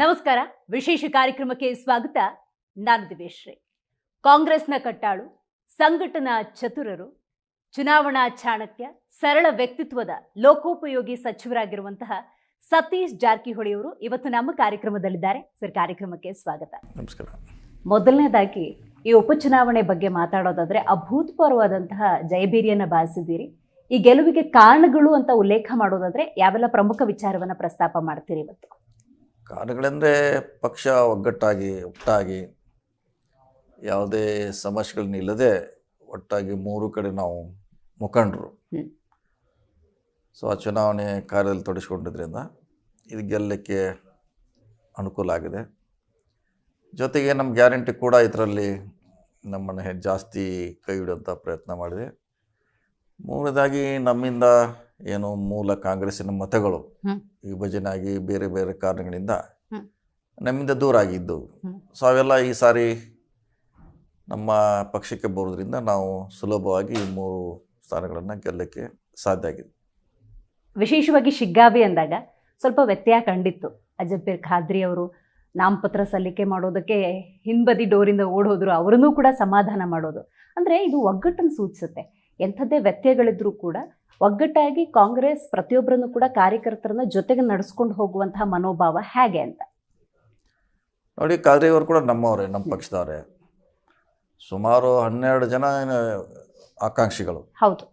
ನಮಸ್ಕಾರ. ವಿಶೇಷ ಕಾರ್ಯಕ್ರಮಕ್ಕೆ ಸ್ವಾಗತ. ನಾನು ದಿವೇಶ್ರೀ ಕಾಂಗ್ರೆಸ್ನ ಕಟ್ಟಾಳು ಸಂಘಟನಾ ಚತುರರು ಚುನಾವಣಾ ಚಾಣಕ್ಯ ಸರಳ ವ್ಯಕ್ತಿತ್ವದ ಲೋಕೋಪಯೋಗಿ ಸಚಿವರಾಗಿರುವಂತಹ ಸತೀಶ್ ಜಾರಕಿಹೊಳಿ ಅವರು ಇವತ್ತು ನಮ್ಮ ಕಾರ್ಯಕ್ರಮದಲ್ಲಿದ್ದಾರೆ. ಸರ್ ಕಾರ್ಯಕ್ರಮಕ್ಕೆ ಸ್ವಾಗತ. ನಮಸ್ಕಾರ. ಮೊದಲನೇದಾಗಿ ಈ ಉಪಚುನಾವಣೆ ಬಗ್ಗೆ ಮಾತಾಡೋದಾದ್ರೆ ಅಭೂತಪೂರ್ವವಾದಂತಹ ಜಯಬೀರಿಯನ್ನು ಬಾರಿಸಿದ್ದೀರಿ. ಈ ಗೆಲುವಿಗೆ ಕಾರಣಗಳು ಅಂತ ಉಲ್ಲೇಖ ಮಾಡೋದಾದ್ರೆ ಯಾವೆಲ್ಲ ಪ್ರಮುಖ ವಿಚಾರವನ್ನ ಪ್ರಸ್ತಾಪ ಮಾಡ್ತೀರಿ ಇವತ್ತು? ಕಾರಣಗಳೆಂದರೆ ಪಕ್ಷ ಒಗ್ಗಟ್ಟಾಗಿ ಒಟ್ಟಾಗಿ ಯಾವುದೇ ಸಮಸ್ಯೆಗಳನ್ನಿಲ್ಲದೆ ಒಟ್ಟಾಗಿ ಮೂರು ಕಡೆ ನಾವು ಮುಖಂಡರು. ಸೊ ಆ ಚುನಾವಣೆ ಕಾರ್ಯದಲ್ಲಿ ತೊಡಗಿಸ್ಕೊಂಡಿದ್ರಿಂದ ಇದು ಗೆಲ್ಲಕ್ಕೆ ಅನುಕೂಲ ಆಗಿದೆ. ಜೊತೆಗೆ ನಮ್ಮ ಗ್ಯಾರಂಟಿ ಕೂಡ ಇದರಲ್ಲಿ ನಮ್ಮನ್ನು ಹೆ- ಜಾಸ್ತಿ ಕೈ ಹಿಡಿಯುವಂಥ ಪ್ರಯತ್ನ ಮಾಡಿದೆ. ಮೂರನೇದಾಗಿ ನಮ್ಮಿಂದ ಏನು ಮೂಲ ಕಾಂಗ್ರೆಸ್ಸಿನ ಮತಗಳು ವಿಭಜನಾಗಿ ವಿಭಜನೆ ಆಗಿ ಬೇರೆ ಬೇರೆ ಕಾರಣಗಳಿಂದ ನಮ್ಮಿಂದ ದೂರ ಆಗಿದ್ದು. ಸೊ ಅವೆಲ್ಲ ಈ ಸಾರಿ ನಮ್ಮ ಪಕ್ಷಕ್ಕೆ ಬರೋದ್ರಿಂದ ನಾವು ಸುಲಭವಾಗಿ ಈ ಮೂರು ಸ್ಥಾನಗಳನ್ನು ಗೆಲ್ಲಕ್ಕೆ ಸಾಧ್ಯ ಆಗಿದೆ. ವಿಶೇಷವಾಗಿ ಶಿಗ್ಗಾವಿ ಅಂದಾಗ ಸ್ವಲ್ಪ ವ್ಯತ್ಯಯ ಕಂಡಿತ್ತು. ಅಜ್ಜಪ್ಪೀರ್ ಖಾದ್ರಿ ಅವರು ನಾಮಪತ್ರ ಸಲ್ಲಿಕೆ ಮಾಡೋದಕ್ಕೆ ಹಿಂಬದಿ ಡೋರಿಂದ ಓಡೋದ್ರು ಅವರನ್ನೂ ಕೂಡ ಸಮಾಧಾನ ಮಾಡೋದು. ಅಂದರೆ ಇದು ಒಗ್ಗಟ್ಟನ್ನು ಸೂಚಿಸುತ್ತೆ. ಎಂಥದ್ದೇ ವ್ಯತ್ಯಯಗಳಿದ್ರೂ ಕೂಡ ಒಗ್ಗಟ್ಟಾಗಿ ಕಾಂಗ್ರೆಸ್ ಪ್ರತಿಯೊಬ್ಬರನ್ನು ಕೂಡ ಕಾರ್ಯಕರ್ತರನ್ನ ಜೊತೆಗೆ ನಡೆಸ್ಕೊಂಡು ಹೋಗುವಂತಹ ಮನೋಭಾವ ಹೇಗೆ ಅಂತ? ನೋಡಿ ಕಾದ್ರಿಯವರು ಕೂಡ ನಮ್ಮವರೇ ನಮ್ಮ ಪಕ್ಷದವರೇ. ಸುಮಾರು ಹನ್ನೆರಡು ಜನ ಆಕಾಂಕ್ಷಿಗಳು. ಹೌದು.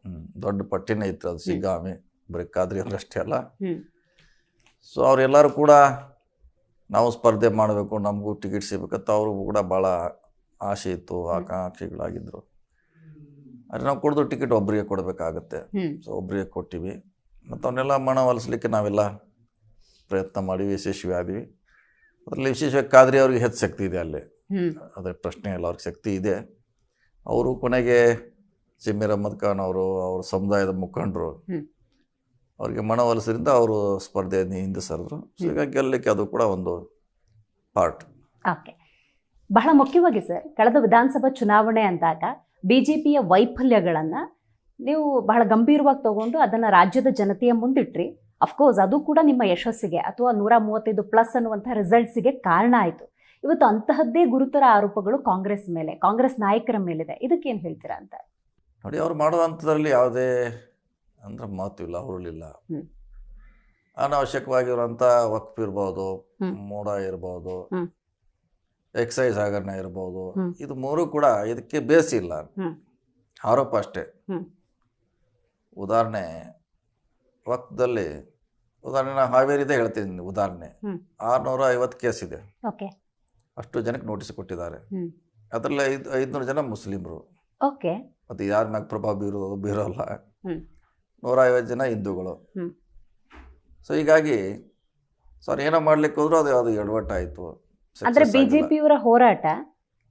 ದೊಡ್ಡ ಪಟ್ಟಿನೇ ಇತ್ತು ಅದು ಸಿಗಾಮಿ ಬರೀ ಖಾದ್ರಿ ಅಷ್ಟೇ ಅಲ್ಲ. ಸೊ ಅವರೆಲ್ಲರೂ ಕೂಡ ನಾವು ಸ್ಪರ್ಧೆ ಮಾಡಬೇಕು ನಮಗೂ ಟಿಕೆಟ್ ಸಿಗಬೇಕಂತ ಅವ್ರಿಗೂ ಕೂಡ ಭಾಳ ಆಸೆ ಇತ್ತು ಆಕಾಂಕ್ಷಿಗಳಾಗಿದ್ದರು ಆದರೆ ನಾವು ಕೊಡೋದು ಟಿಕೆಟ್ ಒಬ್ಬರಿಗೆ ಕೊಡಬೇಕಾಗತ್ತೆ. ಸೊ ಒಬ್ಬರಿಗೆ ಕೊಟ್ಟಿವಿ. ಮತ್ತು ಅವನ್ನೆಲ್ಲ ಮನವೊಲಿಸ್ಲಿಕ್ಕೆ ನಾವೆಲ್ಲ ಪ್ರಯತ್ನ ಮಾಡಿವಿ ಯಶಸ್ವಿ ಆದಿವಿ. ಅದರಲ್ಲಿ ವಿಶೇಷವಾಗಿ ಕಾದ್ರಿ ಅವ್ರಿಗೆ ಹೆಚ್ಚು ಶಕ್ತಿ ಇದೆ ಅಲ್ಲಿ. ಅದೇ ಪ್ರಶ್ನೆ ಇಲ್ಲ ಅವ್ರಿಗೆ ಶಕ್ತಿ ಇದೆ. ಅವರು ಕೊನೆಗೆ ಜಮೀರ್ ಅಹಮದ್ ಖಾನ್ ಅವರು ಅವ್ರ ಸಮುದಾಯದ ಮುಖಂಡರು. ಅವ್ರಿಗೆ ಮನ ಒಲಿಸಿದ್ರಿಂದ ಅವರು ಸ್ಪರ್ಧೆಯನ್ನು ಹಿಂದೆ ಸರಿದ್ರು. ಹೀಗಾಗಿ ಗೆಲ್ಲಕ್ಕೆ ಅದು ಕೂಡ ಒಂದು ಪಾರ್ಟ್ ಓಕೆ ಬಹಳ ಮುಖ್ಯವಾಗಿ ಸರ್ ಕಳೆದ ವಿಧಾನಸಭಾ ಚುನಾವಣೆ ಅಂದಾಗ ಬಿಜೆಪಿಯ ವೈಫಲ್ಯಗಳನ್ನು ನೀವು ಬಹಳ ಗಂಭೀರವಾಗಿ ತಗೊಂಡು ಅದನ್ನ ರಾಜ್ಯದ ಜನತೆಯ ಮುಂದಿಟ್ರಿ ಅಫ್ಕೋರ್ಸ್ ಅದು ಕೂಡ ನಿಮ್ಮ ಯಶಸ್ಸಿಗೆ ಅಥವಾ ನೂರ ಮೂವತ್ತೈದು ಪ್ಲಸ್ ಅನ್ನುವಂಥ ರಿಸಲ್ಟ್ಸಿಗೆ ಕಾರಣ ಆಯಿತು ಇವತ್ತು ಅಂತಹದ್ದೇ ಗುರುತರ ಆರೋಪಗಳು ಕಾಂಗ್ರೆಸ್ ಮೇಲೆ ಕಾಂಗ್ರೆಸ್ ನಾಯಕರ ಮೇಲಿದೆ ಇದಕ್ಕೇನು ಹೇಳ್ತೀರಾ ಅಂತ ನೋಡಿ ಅವ್ರು ಮಾಡುವಂಥದ್ರಲ್ಲಿ ಯಾವುದೇ ಅಂದ್ರೆ ಮಾತು ಇಲ್ಲ ಹ್ಮ್. ಅನಾವಶ್ಯಕವಾಗಿರುವಂಥ ವಕ್ಫ್ ಇರ್ಬೋದು. ಮೋಡ ಇರ್ಬೋದು. ಎಕ್ಸೈಸ್ ಹಗರಣ ಇರ್ಬೋದು. ಇದು ಮೂರು ಕೂಡ ಇದಕ್ಕೆ ಬೇಸ್ ಇಲ್ಲ. ಆರೋಪ ಅಷ್ಟೇ. ಉದಾಹರಣೆ ವಕ್ತದಲ್ಲಿ ಉದಾಹರಣೆ ನಾನು ಹಾವೇರಿದೆ ಹೇಳ್ತೀನಿ ಉದಾಹರಣೆ. ಆರ್ನೂರ ಐವತ್ತು ಕೇಸ್ ಇದೆ. ಅಷ್ಟು ಜನಕ್ಕೆ ನೋಟಿಸ್ ಕೊಟ್ಟಿದ್ದಾರೆ. ಅದರಲ್ಲಿ ಐದು ಐದುನೂರು ಜನ ಮುಸ್ಲಿಮರು. ಓಕೆ. ಮತ್ತು ಯಾರ ಮ್ಯಾಗ ಪ್ರಭಾವ ಬೀರೋ ಬೀರೋಲ್ಲ. ನೂರ ಐವತ್ತು ಜನ ಹಿಂದೂಗಳು. ಸೊ ಹೀಗಾಗಿ ಸರ್ ಏನೋ ಮಾಡ್ಲಿಕ್ಕೆ ಹೋದ್ರು ಅದು ಅದು ಎಡವಟ್ಟಾಯಿತು. ಅಂದ್ರೆ ಬಿಜೆಪಿಯವರ ಹೋರಾಟ